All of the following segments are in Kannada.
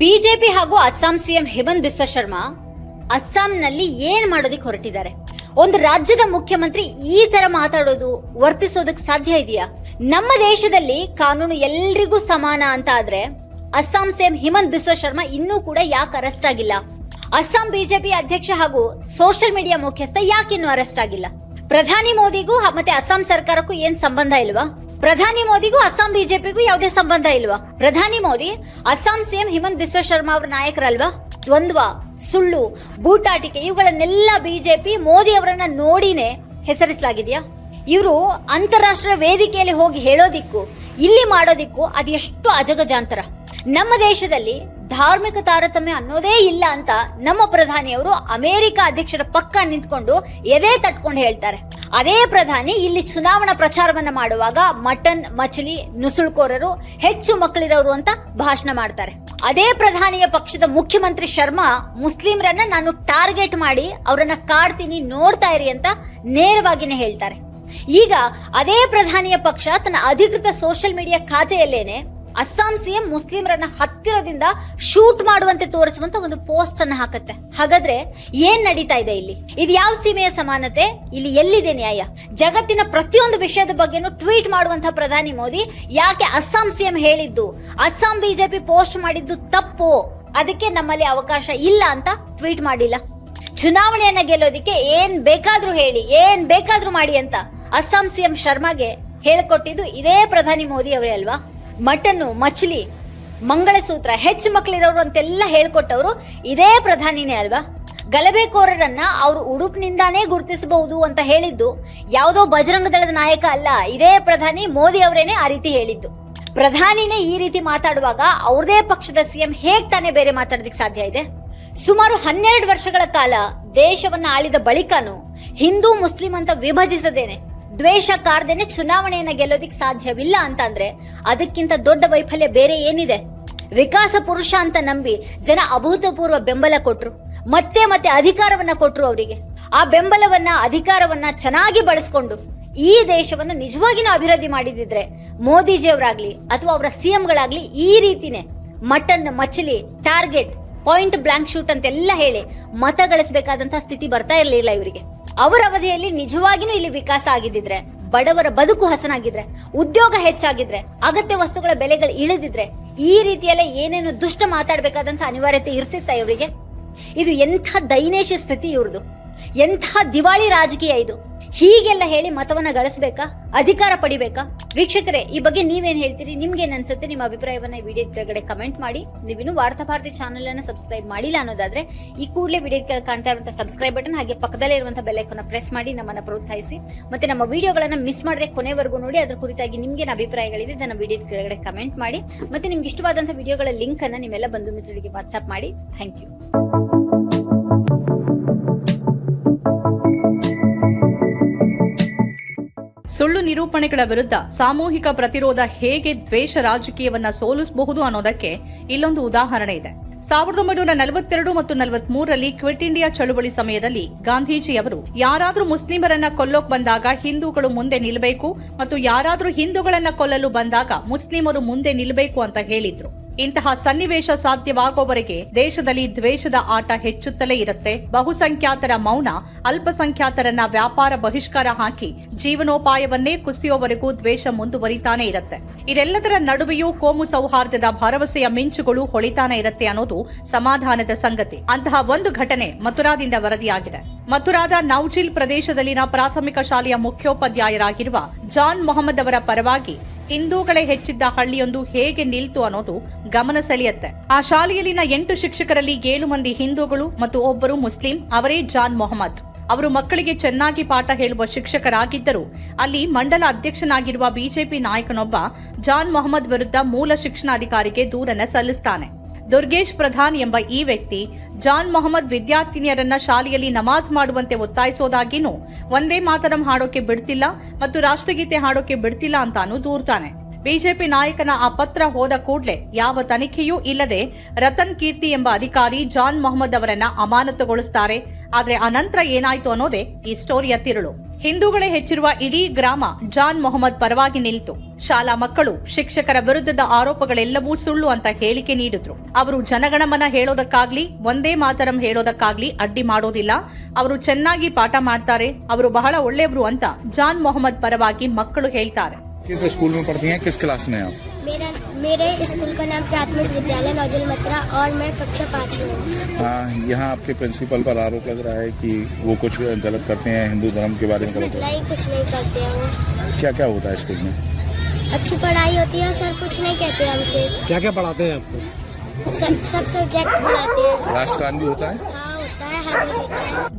ಬಿಜೆಪಿ ಹಾಗೂ ಅಸ್ಸಾಂ ಸಿಎಂ ಹಿಮಂತ್ ಬಿಸ್ವ ಶರ್ಮಾ ಅಸ್ಸಾಂನಲ್ಲಿ ಏನ್ ಮಾಡೋದಿಕ್ ಹೊರಟಿದ್ದಾರೆ? ಒಂದು ರಾಜ್ಯದ ಮುಖ್ಯಮಂತ್ರಿ ಈ ತರ ಮಾತಾಡೋದು ವರ್ತಿಸೋದಕ್ಕೆ ಸಾಧ್ಯ ಇದೆಯಾ? ನಮ್ಮ ದೇಶದಲ್ಲಿ ಕಾನೂನು ಎಲ್ರಿಗೂ ಸಮಾನ ಅಂತ ಆದ್ರೆ ಅಸ್ಸಾಂ ಸಿಎಂ ಹಿಮಂತ್ ಬಿಸ್ವ ಶರ್ಮಾ ಇನ್ನೂ ಕೂಡ ಯಾಕೆ ಅರೆಸ್ಟ್ ಆಗಿಲ್ಲ? ಅಸ್ಸಾಂ ಬಿಜೆಪಿ ಅಧ್ಯಕ್ಷ ಹಾಗೂ ಸೋಷಿಯಲ್ ಮೀಡಿಯಾ ಮುಖ್ಯಸ್ಥ ಯಾಕೆ ಇನ್ನೂ ಅರೆಸ್ಟ್ ಆಗಿಲ್ಲ? ಪ್ರಧಾನಿ ಮೋದಿಗೂ ಮತ್ತೆ ಅಸ್ಸಾಂ ಸರ್ಕಾರಕ್ಕೂ ಏನ್ ಸಂಬಂಧ ಇಲ್ವಾ? ಪ್ರಧಾನಿ ಮೋದಿಗೂ ಅಸ್ಸಾಂ ಬಿಜೆಪಿಗೂ ಯಾವುದೇ ಸಂಬಂಧ ಇಲ್ವಾ? ಪ್ರಧಾನಿ ಮೋದಿ, ಅಸ್ಸಾಂ ಸಿಎಂ ಹಿಮಂತ್ ಬಿಸ್ವ ಶರ್ಮಾ ಅವರ ನಾಯಕರಲ್ವಾ? ದ್ವಂದ್ವ, ಸುಳ್ಳು, ಬೂಟಾಟಿಕೆ, ಇವುಗಳನ್ನೆಲ್ಲ ಬಿಜೆಪಿ ಮೋದಿ ಅವರನ್ನ ನೋಡಿನೇ ಹೆಸರಿಸಲಾಗಿದೆಯಾ? ಇವರು ಅಂತಾರಾಷ್ಟ್ರೀಯ ವೇದಿಕೆಯಲ್ಲಿ ಹೋಗಿ ಹೇಳೋದಿಕ್ಕೂ, ಇಲ್ಲಿ ಮಾಡೋದಿಕ್ಕೂ ಅದು ಎಷ್ಟು ಅಜಗಜಾಂತರ ನಮ್ಮ ದೇಶದಲ್ಲಿ ಧಾರ್ಮಿಕ ತಾರತಮ್ಯ ಅನ್ನೋದೇ ಇಲ್ಲ ಅಂತ ನಮ್ಮ ಪ್ರಧಾನಿಯವರು ಅಮೆರಿಕ ಅಧ್ಯಕ್ಷರ ಪಕ್ಕ ನಿಂತ್ಕೊಂಡು ಎದೆ ತಟ್ಕೊಂಡು ಹೇಳ್ತಾರೆ. ಅದೇ ಪ್ರಧಾನಿ ಇಲ್ಲಿ ಚುನಾವಣಾ ಪ್ರಚಾರವನ್ನ ಮಾಡುವಾಗ ಮಟನ್, ಮಚಲಿ, ನುಸುಳ್ಕೋರರು ಹೆಚ್ಚು ಮಕ್ಕಳಿರೋರು ಅಂತ ಭಾಷಣ ಮಾಡ್ತಾರೆ. ಅದೇ ಪ್ರಧಾನಿಯ ಪಕ್ಷದ ಮುಖ್ಯಮಂತ್ರಿ ಶರ್ಮಾ ಮುಸ್ಲಿಂರನ್ನ ನಾನು ಟಾರ್ಗೆಟ್ ಮಾಡಿ ಅವರನ್ನ ಕಾಡ್ತೀನಿ, ನೋಡ್ತಾ ಇರಿ ಅಂತ ನೇರವಾಗಿನೇ ಹೇಳ್ತಾರೆ. ಈಗ ಅದೇ ಪ್ರಧಾನಿಯ ಪಕ್ಷ ತನ್ನ ಅಧಿಕೃತ ಸೋಷಿಯಲ್ ಮೀಡಿಯಾ ಖಾತೆಯಲ್ಲೇನೆ ಅಸ್ಸಾಂ ಸಿಎಂ ಮುಸ್ಲಿಮರನ್ನ ಹತ್ತಿರದಿಂದ ಶೂಟ್ ಮಾಡುವಂತೆ ತೋರಿಸುವಂತ ಒಂದು ಪೋಸ್ಟ್ ಅನ್ನ ಹಾಕತ್ತೆ. ಹಾಗಾದ್ರೆ ಏನ್ ನಡೀತಾ ಇದೆ ಇಲ್ಲಿ? ಇದು ಯಾವ ಸೀಮೆಯ ಸಮಾನತೆ? ಇಲ್ಲಿ ಎಲ್ಲಿದೆ ನ್ಯಾಯ? ಜಗತ್ತಿನ ಪ್ರತಿಯೊಂದು ವಿಷಯದ ಬಗ್ಗೆನೂ ಟ್ವೀಟ್ ಮಾಡುವಂತಹ ಪ್ರಧಾನಿ ಮೋದಿ ಯಾಕೆ ಅಸ್ಸಾಂ ಸಿಎಂ ಹೇಳಿದ್ದು? ಅಸ್ಸಾಂ ಬಿಜೆಪಿ ಪೋಸ್ಟ್ ಮಾಡಿದ್ದು ತಪ್ಪು. ಅದಕ್ಕೆ ನಮ್ಮಲ್ಲಿ ಅವಕಾಶ ಇಲ್ಲ ಅಂತ ಟ್ವೀಟ್ ಮಾಡಿಲ್ಲ. ಚುನಾವಣೆಯನ್ನ ಗೆಲ್ಲೋದಿಕ್ಕೆ ಏನ್ ಬೇಕಾದ್ರೂ ಹೇಳಿ, ಏನ್ ಬೇಕಾದ್ರೂ ಮಾಡಿ ಅಂತ ಅಸ್ಸಾಂ ಸಿಎಂ ಶರ್ಮಾಗೆ ಹೇಳ್ಕೊಟ್ಟಿದ್ದು ಇದೇ ಪ್ರಧಾನಿ ಮೋದಿ ಅವರೇ ಅಲ್ವಾ? ಮಟನ್ನು ಮಚ್ಲಿ ಮಂಗಳಸೂತ್ರ, ಹೆಚ್ಚು ಮಕ್ಕಳಿರೋರು ಅಂತೆಲ್ಲ ಹೇಳ್ಕೊಟ್ಟವರು ಇದೇ ಪ್ರಧಾನಿನೇ ಅಲ್ವಾ? ಗಲಭೆಕೋರರನ್ನ ಅವರು ಉಡುಪಿನಿಂದಾನೇ ಗುರುತಿಸಬಹುದು ಅಂತ ಹೇಳಿದ್ದು ಯಾವುದೋ ಬಜರಂಗ ದಳದ ನಾಯಕ ಅಲ್ಲ, ಇದೇ ಪ್ರಧಾನಿ ಮೋದಿ ಅವರೇನೆ ಆ ರೀತಿ ಹೇಳಿದ್ದು. ಪ್ರಧಾನಿನೇ ಈ ರೀತಿ ಮಾತಾಡುವಾಗ ಅವ್ರದೇ ಪಕ್ಷದ ಸಿಎಂ ಹೇಗ್ ತಾನೇ ಬೇರೆ ಮಾತಾಡೋದಕ್ಕೆ ಸಾಧ್ಯ ಇದೆ? ಸುಮಾರು ಹನ್ನೆರಡು ವರ್ಷಗಳ ಕಾಲ ದೇಶವನ್ನ ಆಳಿದ ಬಳಿಕನು ಹಿಂದೂ ಮುಸ್ಲಿಂ ಅಂತ ವಿಭಜಿಸದೇನೆ. ದ್ವೇಷ ಕಾರ್ದೇನೆ ಚುನಾವಣೆಯನ್ನ ಗೆಲ್ಲೋದಿಕ್ ಸಾಧ್ಯವಿಲ್ಲ ಅಂತಂದ್ರೆ ಅದಕ್ಕಿಂತ ದೊಡ್ಡ ವೈಫಲ್ಯ ಬೇರೆ ಏನಿದೆ? ವಿಕಾಸ ಪುರುಷ ಅಂತ ನಂಬಿ ಜನ ಅಭೂತಪೂರ್ವ ಬೆಂಬಲ ಕೊಟ್ರು. ಮತ್ತೆ ಮತ್ತೆ ಅಧಿಕಾರವನ್ನ ಕೊಟ್ರು ಅವರಿಗೆ. ಆ ಬೆಂಬಲವನ್ನ, ಅಧಿಕಾರವನ್ನ ಚೆನ್ನಾಗಿ ಬಳಸ್ಕೊಂಡು ಈ ದೇಶವನ್ನು ನಿಜವಾಗಿನೂ ಅಭಿವೃದ್ಧಿ ಮಾಡಿದಿದ್ರೆ ಮೋದಿಜಿಯವರಾಗ್ಲಿ ಅಥವಾ ಅವರ ಸಿಎಂಗಳಾಗ್ಲಿ ಈ ರೀತಿನೇ ಮಟನ್ ಮಚಲಿ ಟಾರ್ಗೆಟ್, ಪಾಯಿಂಟ್ ಬ್ಲಾಂಕ್ ಶೂಟ್ ಅಂತೆಲ್ಲ ಹೇಳಿ ಮತ ಗಳಿಸಬೇಕಾದಂತಹ ಸ್ಥಿತಿ ಬರ್ತಾ ಇರಲಿಲ್ಲ ಇವರಿಗೆ. ಅವರ ಅವಧಿಯಲ್ಲಿ ನಿಜವಾಗಿನೂ ಇಲ್ಲಿ ವಿಕಾಸ ಆಗಿದ್ದಿದ್ರೆ, ಬಡವರ ಬದುಕು ಹಸನಾಗಿದ್ರೆ, ಉದ್ಯೋಗ ಹೆಚ್ಚಾಗಿದ್ರೆ, ಅಗತ್ಯ ವಸ್ತುಗಳ ಬೆಲೆಗಳು ಇಳಿದಿದ್ರೆ, ಈ ರೀತಿಯಲ್ಲೇ ಏನೇನು ದುಷ್ಟ ಮಾತಾಡ್ಬೇಕಾದಂತ ಅನಿವಾರ್ಯತೆ ಇರ್ತಿತ್ತ ಇವರಿಗೆ? ಇದು ಎಂಥ ದೈನೇಶ ಸ್ಥಿತಿ ಇವ್ರದು ಎಂಥ ದಿವಾಳಿ ರಾಜಕೀಯ ಇದು? ಹೀಗೆಲ್ಲ ಹೇಳಿ ಮತವನ್ನ ಗಳಿಸ್ಬೇಕಾ? ಅಧಿಕಾರ ಪಡಿಬೇಕಾ? ವೀಕ್ಷಕರೇ, ಈ ಬಗ್ಗೆ ನೀವೇನ್ ಹೇಳ್ತೀರಿ? ನಿಮ್ಗೆ ಅನ್ಸುತ್ತೆ? ನಿಮ್ಮ ಅಭಿಪ್ರಾಯವನ್ನ ವಿಡಿಯೋ ಕೆಳಗಡೆ ಕಮೆಂಟ್ ಮಾಡಿ. ನೀವಿನ್ನು ವಾರ್ತಾ ಭಾರತಿ ಚಾನೆಲ್ ಅನ್ನ ಸಬ್ಸ್ಕ್ರೈಬ್ ಮಾಡಿಲ್ಲ ಅನ್ನೋದಾದ್ರೆ, ಈ ಕೂಡಲೇ ವಿಡಿಯೋ ಕೆಳಗೆ ಕಾಣ್ತಾ ಇರುವಂತಹ ಸಬ್ಸ್ಕ್ರೈಬ್ ಬಟನ್ ಹಾಗೆ ಪಕ್ಕದಲ್ಲೇ ಇರುವಂತಹ ಬೆಲ್ ಐಕಾನ್ ಪ್ರೆಸ್ ಮಾಡಿ, ನಮ್ಮನ್ನ ಪ್ರೋತ್ಸಾಹಿಸಿ. ಮತ್ತೆ ನಮ್ಮ ವಿಡಿಯೋಗಳನ್ನ ಮಿಸ್ ಮಾಡದೆ ಕೊನೆವರೆಗೂ ನೋಡಿ, ಅದ್ರ ಕುರಿತಾಗಿ ನಿಮ್ಗೆ ಅಭಿಪ್ರಾಯಗಳಿದೆ ಅದನ್ನ ವಿಡಿಯೋ ಕೆಳಗಡೆ ಕಮೆಂಟ್ ಮಾಡಿ. ಮತ್ತೆ ನಿಮ್ಗೆ ಇಷ್ಟವಾದಂತಹ ವಿಡಿಯೋಗಳ ಲಿಂಕ್ ಅನ್ನ ನಿಮ್ಮೆಲ್ಲ ಬಂಧು ಮಿತ್ರರಿಗೆ ವಾಟ್ಸ್ಆಪ್ ಮಾಡಿ. ಥ್ಯಾಂಕ್ ಯು ಸುಳ್ಳು ನಿರೂಪಣೆಗಳ ವಿರುದ್ಧ ಸಾಮೂಹಿಕ ಪ್ರತಿರೋಧ ಹೇಗೆ ದ್ವೇಷ ರಾಜಕೀಯವನ್ನ ಸೋಲಿಸಬಹುದು ಅನ್ನೋದಕ್ಕೆ ಇಲ್ಲೊಂದು ಉದಾಹರಣೆ ಇದೆ. ಸಾವಿರದ ಒಂಬೈನೂರ ನಲವತ್ತೆರಡು ಮತ್ತು ನಲವತ್ಮೂರರಲ್ಲಿ ಕ್ವಿಟ್ ಇಂಡಿಯಾ ಚಳುವಳಿ ಸಮಯದಲ್ಲಿ ಗಾಂಧೀಜಿಯವರು ಯಾರಾದರೂ ಮುಸ್ಲಿಮರನ್ನ ಕೊಲ್ಲೋಕ್ ಬಂದಾಗ ಹಿಂದೂಗಳು ಮುಂದೆ ನಿಲ್ಲಬೇಕು ಮತ್ತು ಯಾರಾದರೂ ಹಿಂದೂಗಳನ್ನ ಕೊಲ್ಲಲು ಬಂದಾಗ ಮುಸ್ಲಿಮರು ಮುಂದೆ ನಿಲ್ಲಬೇಕು ಅಂತ ಹೇಳಿದ್ರು. ಇಂತಹ ಸನ್ನಿವೇಶ ಸಾಧ್ಯವಾಗುವವರೆಗೆ ದೇಶದಲ್ಲಿ ದ್ವೇಷದ ಆಟ ಹೆಚ್ಚುತ್ತಲೇ ಇರುತ್ತೆ. ಬಹುಸಂಖ್ಯಾತರ ಮೌನ, ಅಲ್ಪಸಂಖ್ಯಾತರನ್ನ ವ್ಯಾಪಾರ ಬಹಿಷ್ಕಾರ ಹಾಕಿ ಜೀವನೋಪಾಯವನ್ನೇ ಕುಸಿಯೋವರೆಗೂ ದ್ವೇಷ ಮುಂದುವರಿತಾನೆ ಇರುತ್ತೆ. ಇದೆಲ್ಲದರ ನಡುವೆಯೂ ಕೋಮು ಸೌಹಾರ್ದದ ಭರವಸೆಯ ಮಿಂಚುಗಳು ಹೊಳಿತಾನೆ ಇರುತ್ತೆ ಅನ್ನೋದು ಸಮಾಧಾನದ ಸಂಗತಿ. ಅಂತಹ ಒಂದು ಘಟನೆ ಮಥುರಾದಿಂದ ವರದಿಯಾಗಿದೆ. ಮಥುರಾದ ನೌಚಿಲ್ ಪ್ರದೇಶದಲ್ಲಿನ ಪ್ರಾಥಮಿಕ ಶಾಲೆಯ ಮುಖ್ಯೋಪಾಧ್ಯಾಯರಾಗಿರುವ ಜಾನ್ ಮೊಹಮ್ಮದ್ ಅವರ ಪರವಾಗಿ ಹಿಂದೂಗಳೇ ಹೆಚ್ಚಿದ್ದ ಹಳ್ಳಿಯೊಂದು ಹೇಗೆ ನಿಲ್ತು ಅನ್ನೋದು ಗಮನ ಸೆಳೆಯುತ್ತೆ. ಆ ಶಾಲೆಯಲ್ಲಿನ ಎಂಟು ಶಿಕ್ಷಕರಲ್ಲಿ ಏಳು ಮಂದಿ ಹಿಂದೂಗಳು ಮತ್ತು ಒಬ್ಬರು ಮುಸ್ಲಿಂ, ಅವರೇ ಜಾನ್ ಮೊಹಮ್ಮದ್. ಅವರು ಮಕ್ಕಳಿಗೆ ಚೆನ್ನಾಗಿ ಪಾಠ ಹೇಳುವ ಶಿಕ್ಷಕರಾಗಿದ್ದರು. ಅಲ್ಲಿ ಮಂಡಲ ಅಧ್ಯಕ್ಷನಾಗಿರುವ ಬಿಜೆಪಿ ನಾಯಕನೊಬ್ಬ ಜಾನ್ ಮೊಹಮ್ಮದ್ ವಿರುದ್ಧ ಮೂಲ ಶಿಕ್ಷಣಾಧಿಕಾರಿಗೆ ದೂರನ್ನ ಸಲ್ಲಿಸ್ತಾನೆ. ದುರ್ಗೇಶ್ ಪ್ರಧಾನ್ ಎಂಬ ಈ ವ್ಯಕ್ತಿ ಜಾನ್ ಮೊಹಮ್ಮದ್ ವಿದ್ಯಾರ್ಥಿನಿಯರನ್ನ ಶಾಲೆಯಲ್ಲಿ ನಮಾಜ್ ಮಾಡುವಂತೆ ಒತ್ತಾಯಿಸೋದಾಗಿನೂ ಒಂದೇ ಮಾತರಂ ಹಾಡೋಕೆ ಬಿಡ್ತಿಲ್ಲ ಮತ್ತು ರಾಷ್ಟ್ರಗೀತೆ ಹಾಡೋಕೆ ಬಿಡ್ತಿಲ್ಲ ಅಂತಾನು ದೂರ್ತಾನೆ. ಬಿಜೆಪಿ ನಾಯಕನ ಆ ಪತ್ರ ಹೋದ ಕೂಡಲೇ ಯಾವ ತನಿಖೆಯೂ ಇಲ್ಲದೆ ರತನ್ ಕೀರ್ತಿ ಎಂಬ ಅಧಿಕಾರಿ ಜಾನ್ ಮೊಹಮ್ಮದ್ ಅವರನ್ನ ಅಮಾನತುಗೊಳಿಸ್ತಾರೆ. ಆದ್ರೆ ಅನಂತರ ಏನಾಯ್ತು ಅನ್ನೋದೇ ಈ ಸ್ಟೋರಿಯ ತಿರುಳು. ಹಿಂದೂಗಳೇ ಹೆಚ್ಚಿರುವ ಇಡೀ ಗ್ರಾಮ ಜಾನ್ ಮೊಹಮ್ಮದ್ ಪರವಾಗಿ ನಿಲ್ತು. ಶಾಲಾ ಮಕ್ಕಳು ಶಿಕ್ಷಕರ ವಿರುದ್ಧದ ಆರೋಪಗಳೆಲ್ಲವೂ ಸುಳ್ಳು ಅಂತ ಹೇಳಿಕೆ ನೀಡಿದ್ರು. ಅವರು ಜನಗಣಮನ ಹೇಳೋದಕ್ಕಾಗ್ಲಿ ಒಂದೇ ಮಾತರಂ ಹೇಳೋದಕ್ಕಾಗ್ಲಿ ಅಡ್ಡಿ ಮಾಡೋದಿಲ್ಲ. ಅವರು ಚೆನ್ನಾಗಿ ಪಾಠ ಮಾಡ್ತಾರೆ ಅವರು ಬಹಳ ಒಳ್ಳೆಯವರು ಅಂತ ಜಾನ್ ಮೊಹಮ್ಮದ್ ಪರವಾಗಿ ಮಕ್ಕಳು ಹೇಳ್ತಾರೆ. हैं मेरा स्कूल का नाम प्राथमिक विद्यालय नौजल मत्रा और मैं कक्षा पाँच में हूँ। आ, यहाँ आपके प्रिंसिपल पर आरोप लग रहा है कि वो कुछ गलत करते हैं हिंदू धर्म के बारे में गलत नहीं कुछ नहीं करते हैं वो। क्या क्या होता है स्कूल में? अच्छी पढ़ाई होती है सर कुछ नहीं कहते हमसे। क्या क्या पढ़ाते हैं आपको सब सब सब्जेक्ट पढ़ाते हैं। राष्ट्रगान भी होता है।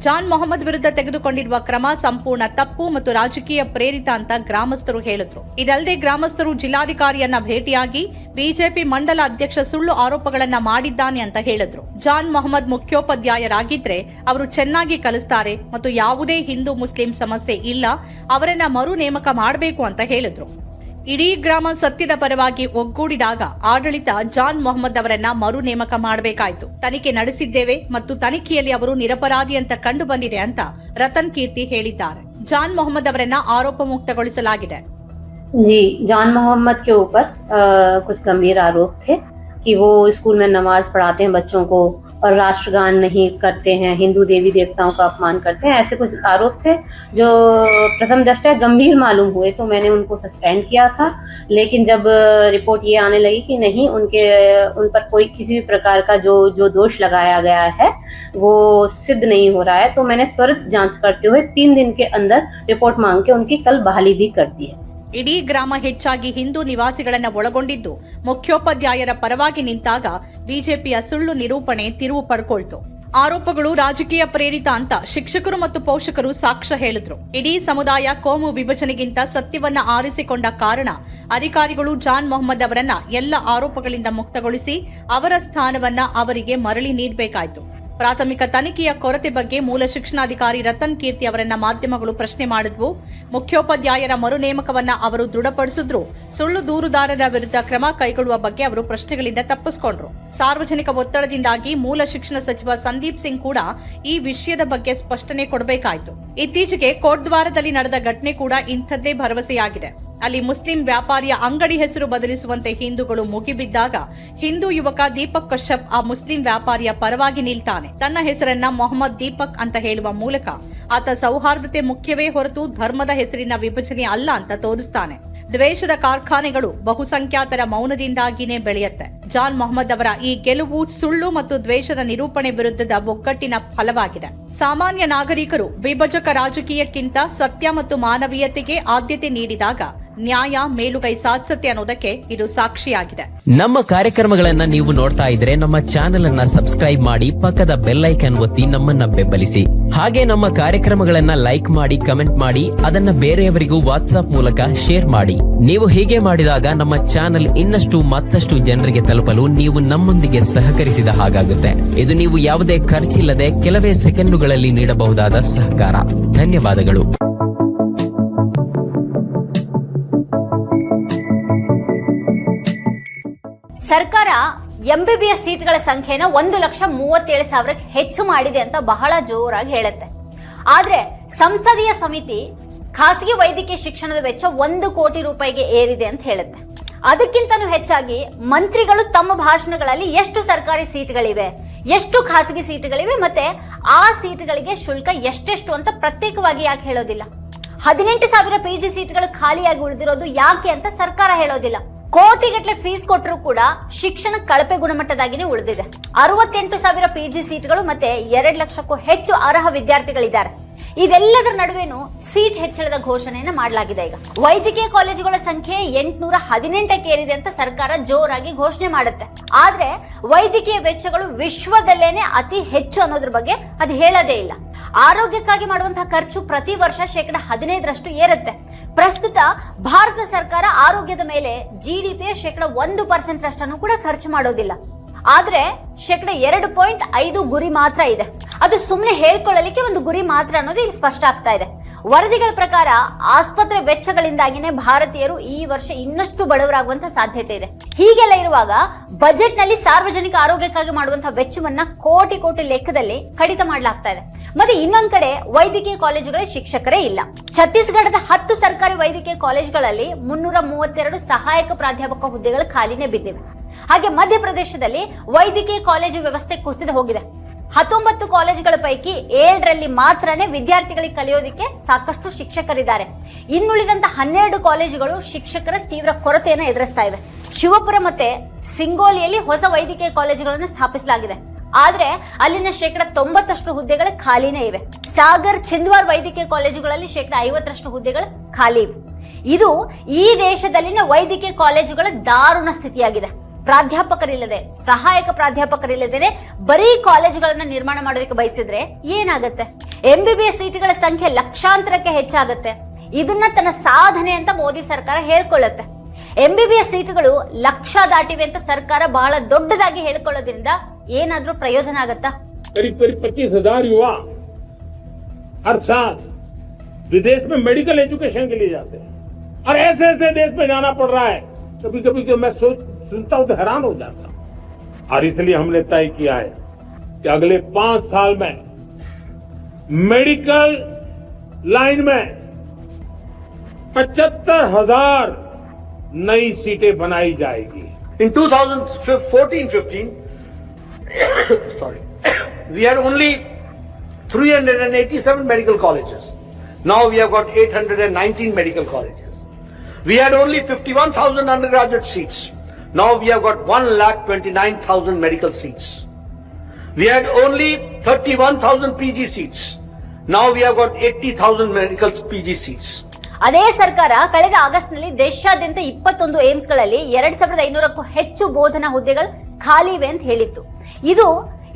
ಜಾನ್ ಮೊಹಮ್ಮದ್ ವಿರುದ್ಧ ತೆಗೆದುಕೊಂಡಿರುವ ಕ್ರಮ ಸಂಪೂರ್ಣ ತಪ್ಪು ಮತ್ತು ರಾಜಕೀಯ ಪ್ರೇರಿತ ಅಂತ ಗ್ರಾಮಸ್ಥರು ಹೇಳಿದ್ರು. ಇದಲ್ಲದೆ ಗ್ರಾಮಸ್ಥರು ಜಿಲ್ಲಾಧಿಕಾರಿಯನ್ನ ಭೇಟಿಯಾಗಿ ಬಿಜೆಪಿ ಮಂಡಲ ಅಧ್ಯಕ್ಷ ಸುಳ್ಳು ಆರೋಪಗಳನ್ನ ಮಾಡಿದ್ದಾನೆ ಅಂತ ಹೇಳಿದ್ರು. ಜಾನ್ ಮೊಹಮ್ಮದ್ ಮುಖ್ಯೋಪಾಧ್ಯಾಯರಾಗಿದ್ರೆ ಅವರು ಚೆನ್ನಾಗಿ ಕಲಿಸ್ತಾರೆ ಮತ್ತು ಯಾವುದೇ ಹಿಂದೂ ಮುಸ್ಲಿಂ ಸಮಸ್ಯೆ ಇಲ್ಲ, ಅವರನ್ನ ಮರು ನೇಮಕ ಮಾಡಬೇಕು ಅಂತ ಹೇಳಿದ್ರು. ಇಡೀ ಗ್ರಾಮ ಸತ್ಯದ ಪರವಾಗಿ ಒಗ್ಗೂಡಿದಾಗ ಆಡಳಿತ ಜಾನ್ ಮೊಹಮ್ಮದ್ ಅವರನ್ನ ಮರು ನೇಮಕ ಮಾಡಬೇಕಾಯ್ತು ತನಿಖೆ ನಡೆಸಿದ್ದೇವೆ ಮತ್ತು ತನಿಖೆಯಲ್ಲಿ ಅವರು ನಿರಪರಾಧಿ ಅಂತ ಕಂಡು ಬಂದಿದೆ ಅಂತ ರತನ್ ಕೀರ್ತಿ ಹೇಳಿದ್ದಾರೆ ಜಾನ್ ಮೊಹಮ್ಮದ್ ಅವರನ್ನ ಆರೋಪ ಮುಕ್ತಗೊಳಿಸಲಾಗಿದೆ जी जान मोहम्मद के ऊपर अ, कुछ गंभीर आरोप थे कि वो स्कूल में नमाज पढ़ाते हैं बच्चों को और राष्ट्रगान नहीं करते हैं, हिंदू देवी देवताओं का अपमान करते हैं, ऐसे कुछ आरोप थे जो प्रथम दृष्टया गंभीर मालूम हुए तो मैंने उनको सस्पेंड किया था। लेकिन जब रिपोर्ट ये आने लगी कि नहीं, उनके, उन पर कोई किसी भी प्रकार का जो जो दोष लगाया गया है, वो सिद्ध नहीं हो रहा है तो मैंने त्वरित जाँच करते हुए तीन दिन के अंदर रिपोर्ट मांग के उनकी कल बहाली भी कर दी है। ಇಡೀ ಗ್ರಾಮ ಹೆಚ್ಚಾಗಿ ಹಿಂದೂ ನಿವಾಸಿಗಳನ್ನು ಒಳಗೊಂಡಿದ್ದು ಮುಖ್ಯೋಪಾಧ್ಯಾಯರ ಪರವಾಗಿ ನಿಂತಾಗ ಬಿಜೆಪಿಯ ಸುಳ್ಳು ನಿರೂಪಣೆ ತಿರುವು ಪಡ್ಕೊಳ್ತು. ಆರೋಪಗಳು ರಾಜಕೀಯ ಪ್ರೇರಿತ ಅಂತ ಶಿಕ್ಷಕರು ಮತ್ತು ಪೋಷಕರು ಸಾಕ್ಷ್ಯ ಹೇಳಿದ್ರು. ಇಡೀ ಸಮುದಾಯ ಕೋಮು ವಿಭಜನೆಗಿಂತ ಸತ್ಯವನ್ನ ಆರಿಸಿಕೊಂಡ ಕಾರಣ ಅಧಿಕಾರಿಗಳು ಜಾನ್ ಮೊಹಮ್ಮದ್ ಅವರನ್ನ ಎಲ್ಲ ಆರೋಪಗಳಿಂದ ಮುಕ್ತಗೊಳಿಸಿ ಅವರ ಸ್ಥಾನವನ್ನ ಅವರಿಗೆ ಮರಳಿ ನೀಡಬೇಕಾಯಿತು. ಪ್ರಾಥಮಿಕ ತನಿಖೆಯ ಕೊರತೆ ಬಗ್ಗೆ ಮೂಲ ಶಿಕ್ಷಣಾಧಿಕಾರಿ ರತನ್ ಕೀರ್ತಿ ಅವರನ್ನ ಮಾಧ್ಯಮಗಳು ಪ್ರಶ್ನೆ ಮಾಡಿದ್ವು. ಮುಖ್ಯೋಪಾಧ್ಯಾಯರ ಮರು ನೇಮಕವನ್ನ ಅವರು ದೃಢಪಡಿಸಿದ್ರು. ಸುಳ್ಳು ದೂರುದಾರರ ವಿರುದ್ಧ ಕ್ರಮ ಕೈಗೊಳ್ಳುವ ಬಗ್ಗೆ ಅವರು ಪ್ರಶ್ನೆಗಳಿಂದ ತಪ್ಪಿಸಿಕೊಂಡ್ರು. ಸಾರ್ವಜನಿಕ ಒತ್ತಡದಿಂದಾಗಿ ಮೂಲ ಶಿಕ್ಷಣ ಸಚಿವ ಸಂದೀಪ್ ಸಿಂಗ್ ಕೂಡ ಈ ವಿಷಯದ ಬಗ್ಗೆ ಸ್ಪಷ್ಟನೆ ಕೊಡಬೇಕಾಯಿತು. ಇತ್ತೀಚೆಗೆ ಕೋಟ್ದ್ವಾರದಲ್ಲಿ ನಡೆದ ಘಟನೆ ಕೂಡ ಇಂಥದ್ದೇ ಭರವಸೆಯಾಗಿದೆ. ಅಲ್ಲಿ ಮುಸ್ಲಿಂ ವ್ಯಾಪಾರಿಯ ಅಂಗಡಿ ಹೆಸರು ಬದಲಿಸುವಂತೆ ಹಿಂದೂಗಳು ಮುಗಿಬಿದ್ದಾಗ ಹಿಂದೂ ಯುವಕ ದೀಪಕ್ ಕಶ್ಯಪ್ ಆ ಮುಸ್ಲಿಂ ವ್ಯಾಪಾರಿಯ ಪರವಾಗಿ ನಿಲ್ತಾನೆ. ತನ್ನ ಹೆಸರನ್ನ ಮೊಹಮ್ಮದ್ ದೀಪಕ್ ಅಂತ ಹೇಳುವ ಮೂಲಕ ಆತ ಸೌಹಾರ್ದತೆ ಮುಖ್ಯವೇ ಹೊರತು ಧರ್ಮದ ಹೆಸರಿನ ವಿಭಜನೆ ಅಲ್ಲ ಅಂತ ತೋರಿಸ್ತಾನೆ. ದ್ವೇಷದ ಕಾರ್ಖಾನೆಗಳು ಬಹುಸಂಖ್ಯಾತರ ಮೌನದಿಂದಾಗಿನೇ ಬೆಳೆಯುತ್ತೆ. ಜಾನ್ ಮೊಹಮ್ಮದ್ ಅವರ ಈ ಗೆಲುವು ಸುಳ್ಳು ಮತ್ತು ದ್ವೇಷದ ನಿರೂಪಣೆ ವಿರುದ್ಧದ ಒಗ್ಗಟ್ಟಿನ ಫಲವಾಗಿದೆ. ಸಾಮಾನ್ಯ ನಾಗರಿಕರು ವಿಭಜಕ ರಾಜಕೀಯಕ್ಕಿಂತ ಸತ್ಯ ಮತ್ತು ಮಾನವೀಯತೆಗೆ ಆದ್ಯತೆ ನೀಡಿದಾಗ ನ್ಯಾಯ ಮೇಲುಗೈ ಸಾಧಿಸುತ್ತೆ ಅನ್ನೋದಕ್ಕೆ ಇದು ಸಾಕ್ಷಿಯಾಗಿದೆ. ನಮ್ಮ ಕಾರ್ಯಕ್ರಮಗಳನ್ನ ನೀವು ನೋಡ್ತಾ ಇದ್ರೆ ನಮ್ಮ ಚಾನೆಲ್ ಅನ್ನ ಸಬ್ಸ್ಕ್ರೈಬ್ ಮಾಡಿ ಪಕ್ಕದ ಬೆಲ್ ಐಕನ್ ಒತ್ತಿ ನಮ್ಮನ್ನ ಬೆಂಬಲಿಸಿ. ಹಾಗೆ ನಮ್ಮ ಕಾರ್ಯಕ್ರಮಗಳನ್ನ ಲೈಕ್ ಮಾಡಿ, ಕಮೆಂಟ್ ಮಾಡಿ, ಅದನ್ನ ಬೇರೆಯವರಿಗೂ ವಾಟ್ಸ್ಆಪ್ ಮೂಲಕ ಶೇರ್ ಮಾಡಿ. ನೀವು ಹೀಗೆ ಮಾಡಿದಾಗ ನಮ್ಮ ಚಾನೆಲ್ ಇನ್ನಷ್ಟು ಮತ್ತಷ್ಟು ಜನರಿಗೆ ತಲುಪಲು ನೀವು ನಮ್ಮೊಂದಿಗೆ ಸಹಕರಿಸಿದ ಹಾಗಾಗುತ್ತೆ. ಇದು ನೀವು ಯಾವುದೇ ಖರ್ಚಿಲ್ಲದೆ ಕೆಲವೇ ಸೆಕೆಂಡುಗಳಲ್ಲಿ ನೀಡಬಹುದಾದ ಸಹಕಾರ. ಧನ್ಯವಾದಗಳು. ಸರ್ಕಾರ ಎಂ ಬಿ ಬಿ ಎಸ್ ಸೀಟ್ಗಳ ಸಂಖ್ಯೆನ ಒಂದು ಲಕ್ಷ ಮೂವತ್ತೇಳು ಸಾವಿರಕ್ಕೆ ಹೆಚ್ಚು ಮಾಡಿದೆ ಅಂತ ಬಹಳ ಜೋರಾಗಿ ಹೇಳುತ್ತೆ. ಆದ್ರೆ ಸಂಸದೀಯ ಸಮಿತಿ ಖಾಸಗಿ ವೈದ್ಯಕೀಯ ಶಿಕ್ಷಣದ ವೆಚ್ಚ ಒಂದು ಕೋಟಿ ರೂಪಾಯಿಗೆ ಏರಿದೆ ಅಂತ ಹೇಳುತ್ತೆ. ಅದಕ್ಕಿಂತನೂ ಹೆಚ್ಚಾಗಿ ಮಂತ್ರಿಗಳು ತಮ್ಮ ಭಾಷಣಗಳಲ್ಲಿ ಎಷ್ಟು ಸರ್ಕಾರಿ ಸೀಟ್ಗಳಿವೆ, ಎಷ್ಟು ಖಾಸಗಿ ಸೀಟ್ಗಳಿವೆ ಮತ್ತೆ ಆ ಸೀಟ್ಗಳಿಗೆ ಶುಲ್ಕ ಎಷ್ಟೆಷ್ಟು ಅಂತ ಪ್ರತ್ಯೇಕವಾಗಿ ಯಾಕೆ ಹೇಳೋದಿಲ್ಲ? ಹದಿನೆಂಟು ಸಾವಿರ ಪಿ ಜಿ ಸೀಟ್ಗಳು ಖಾಲಿಯಾಗಿ ಉಳಿದಿರೋದು ಯಾಕೆ ಅಂತ ಸರ್ಕಾರ ಹೇಳೋದಿಲ್ಲ. ಕೋಟಿಗಟ್ಟಲೆ ಫೀಸ್ ಕೊಟ್ಟರು ಕೂಡ ಶಿಕ್ಷಣ ಕಳಪೆ ಗುಣಮಟ್ಟದಾಗಿನೇ ಉಳಿದಿದೆ. ಅರವತ್ತೆಂಟು ಸಾವಿರ ಪಿ ಜಿ ಸೀಟ್ಗಳು ಮತ್ತೆ ಎರಡು ಲಕ್ಷಕ್ಕೂ ಹೆಚ್ಚು ಅರ್ಹ ವಿದ್ಯಾರ್ಥಿಗಳಿದ್ದಾರೆ. ಇದೆಲ್ಲದರ ನಡುವೆನೂ ಸೀಟ್ ಹೆಚ್ಚಳದ ಘೋಷಣೆಯನ್ನು ಮಾಡಲಾಗಿದೆ ಈಗ. ವೈದ್ಯಕೀಯ ಕಾಲೇಜುಗಳ ಸಂಖ್ಯೆ ಎಂಟುನೂರ ಹದಿನೆಂಟಕ್ಕೆ ಏರಿದೆ ಅಂತ ಸರ್ಕಾರ ಜೋರಾಗಿ ಘೋಷಣೆ ಮಾಡುತ್ತೆ. ಆದ್ರೆ ವೈದ್ಯಕೀಯ ವೆಚ್ಚಗಳು ವಿಶ್ವದಲ್ಲೇನೆ ಅತಿ ಹೆಚ್ಚು ಅನ್ನೋದ್ರ ಬಗ್ಗೆ ಅದು ಹೇಳೋದೇ ಇಲ್ಲ. ಆರೋಗ್ಯಕ್ಕಾಗಿ ಮಾಡುವಂತಹ ಖರ್ಚು ಪ್ರತಿ ವರ್ಷ ಶೇಕಡ ಹದಿನೈದರಷ್ಟು ಏರುತ್ತೆ. ಪ್ರಸ್ತುತ ಭಾರತ ಸರ್ಕಾರ ಆರೋಗ್ಯದ ಮೇಲೆ ಜಿಡಿಪಿಯ ಶೇಕಡ ಒಂದು ಪರ್ಸೆಂಟ್ ಅಷ್ಟನ್ನು ಕೂಡ ಖರ್ಚು ಮಾಡೋದಿಲ್ಲ. ಆದ್ರೆ ಶೇಕಡ ಎರಡು ಪಾಯಿಂಟ್ ಐದು ಗುರಿ ಮಾತ್ರ ಇದೆ. ಅದು ಸುಮ್ಮನೆ ಹೇಳ್ಕೊಳ್ಳಲಿಕ್ಕೆ ಒಂದು ಗುರಿ ಮಾತ್ರ ಅನ್ನೋದು ಇಲ್ಲಿ ಸ್ಪಷ್ಟ ಆಗ್ತಾ ಇದೆ. ವರದಿಗಳ ಪ್ರಕಾರ ಆಸ್ಪತ್ರೆ ವೆಚ್ಚಗಳಿಂದಾಗಿನೇ ಭಾರತೀಯರು ಈ ವರ್ಷ ಇನ್ನಷ್ಟು ಬಡವರಾಗುವಂತ ಸಾಧ್ಯತೆ ಇದೆ. ಹೀಗೆಲ್ಲ ಇರುವಾಗ ಬಜೆಟ್ನಲ್ಲಿ ಸಾರ್ವಜನಿಕ ಆರೋಗ್ಯಕ್ಕಾಗಿ ಮಾಡುವಂತಹ ವೆಚ್ಚವನ್ನ ಕೋಟಿ ಕೋಟಿ ಲೆಕ್ಕದಲ್ಲಿ ಕಡಿತ ಮಾಡಲಾಗ್ತಾ ಇದೆ. ಮತ್ತೆ ಇನ್ನೊಂದ್ ಕಡೆ ವೈದ್ಯಕೀಯ ಕಾಲೇಜುಗಳಲ್ಲಿ ಶಿಕ್ಷಕರೇ ಇಲ್ಲ. ಛತ್ತೀಸ್ಗಢದ ಹತ್ತು ಸರ್ಕಾರಿ ವೈದ್ಯಕೀಯ ಕಾಲೇಜುಗಳಲ್ಲಿ ಮುನ್ನೂರ ಮೂವತ್ತೆರಡು ಸಹಾಯಕ ಪ್ರಾಧ್ಯಾಪಕ ಹುದ್ದೆಗಳು ಖಾಲಿನೇ ಬಿದ್ದಿವೆ. ಹಾಗೆ ಮಧ್ಯಪ್ರದೇಶದಲ್ಲಿ ವೈದ್ಯಕೀಯ ಕಾಲೇಜು ವ್ಯವಸ್ಥೆ ಕುಸಿದು ಹೋಗಿದೆ. ಹತ್ತೊಂಬತ್ತು ಕಾಲೇಜುಗಳ ಪೈಕಿ ಏಳರಲ್ಲಿ ಮಾತ್ರನೇ ವಿದ್ಯಾರ್ಥಿಗಳಿಗೆ ಕಲಿಯೋದಕ್ಕೆ ಸಾಕಷ್ಟು ಶಿಕ್ಷಕರಿದ್ದಾರೆ. ಇನ್ನುಳಿದಂತ ಹನ್ನೆರಡು ಕಾಲೇಜುಗಳು ಶಿಕ್ಷಕರ ತೀವ್ರ ಕೊರತೆಯನ್ನು ಎದುರಿಸ್ತಾ ಇವೆ. ಶಿವಪುರ ಮತ್ತೆ ಸಿಂಗೋಲಿಯಲ್ಲಿ ಹೊಸ ವೈದ್ಯಕೀಯ ಕಾಲೇಜುಗಳನ್ನು ಸ್ಥಾಪಿಸಲಾಗಿದೆ. ಆದ್ರೆ ಅಲ್ಲಿನ ಶೇಕಡ ತೊಂಬತ್ತಷ್ಟು ಹುದ್ದೆಗಳು ಖಾಲಿನೇ ಇವೆ. ಸಾಗರ್ ಚಿಂದ್ವಾರ್ ವೈದ್ಯಕೀಯ ಕಾಲೇಜುಗಳಲ್ಲಿ ಶೇಕಡ ಐವತ್ತರಷ್ಟು ಹುದ್ದೆಗಳು ಖಾಲಿ ಇದು ಈ ದೇಶದಲ್ಲಿನ ವೈದ್ಯಕೀಯ ಕಾಲೇಜುಗಳ ದಾರುಣ ಸ್ಥಿತಿಯಾಗಿದೆ. ಪ್ರಾಧ್ಯಾಪಕರಿಲ್ಲದೆ ಸಹಾಯಕ ಪ್ರಾಧ್ಯಾಪಕರಿಲ್ಲದೆ ಬರೀ ಕಾಲೇಜುಗಳನ್ನ ನಿರ್ಮಾಣ ಮಾಡೋದಕ್ಕೆ ಬಯಸಿದ್ರೆ ಏನಾಗುತ್ತೆ ಎಂಬಿಬಿಎಸ್ ಸೀಟುಗಳ ಸಂಖ್ಯೆ ಲಕ್ಷಾಂತರಕ್ಕೆ ಹೆಚ್ಚಾಗುತ್ತೆ ಇದನ್ನ ತನ್ನ ಸಾಧನೆ ಅಂತ ಮೋದಿ ಸರ್ಕಾರ ಹೇಳ್ಕೊಳ್ಳುತ್ತೆ ಎಂಬಿಬಿಎಸ್ ಸೀಟುಗಳು ಲಕ್ಷ ದಾಟಿವೆ ಅಂತ ಸರ್ಕಾರ ಬಹಳ ದೊಡ್ಡದಾಗಿ ಹೇಳ್ಕೊಳ್ಳೋದ್ರಿಂದ ಏನಾದ್ರೂ ಪ್ರಯೋಜನ ಆಗತ್ತಾ करीब करीब पच्चीस हजार युवा हर साल विदेश में मेडिकल एजुकेशन के लिए जाते हैं और ऐसे ऐसे देश में जाना पड़ रहा है कभी कभी तो मैं सोच सुनता हूँ तो हैरान हो जाता और इसलिए हमने तय किया है कि अगले पाँच साल में मेडिकल लाइन में पचहत्तर हज़ार नई सीटें बनाई जाएगी। In 2014-15 sorry we are only 387 medical colleges now we have got 819 medical colleges we had only 51,000 undergraduate seats Now we have got 1,29,000 medical seats. We had only 31,000 PG seats. Now we have got 80,000 medical PG seats. ಅದೇ ಸರ್ಕಾರ ಕಳೆದ ಆಗಸ್ಟ್ನಲ್ಲಿ ದೇಶಾದ್ಯಂತ ಇಪ್ಪತ್ತೊಂದು ಏಮ್ಸ್ಗಳಲ್ಲಿ ಎರಡ್ ಸಾವಿರದ ಐನೂರಕ್ಕೂ ಹೆಚ್ಚು ಬೋಧನಾ ಹುದ್ದೆಗಳು ಖಾಲಿ ಇವೆ ಅಂತ ಹೇಳಿತ್ತು ಇದು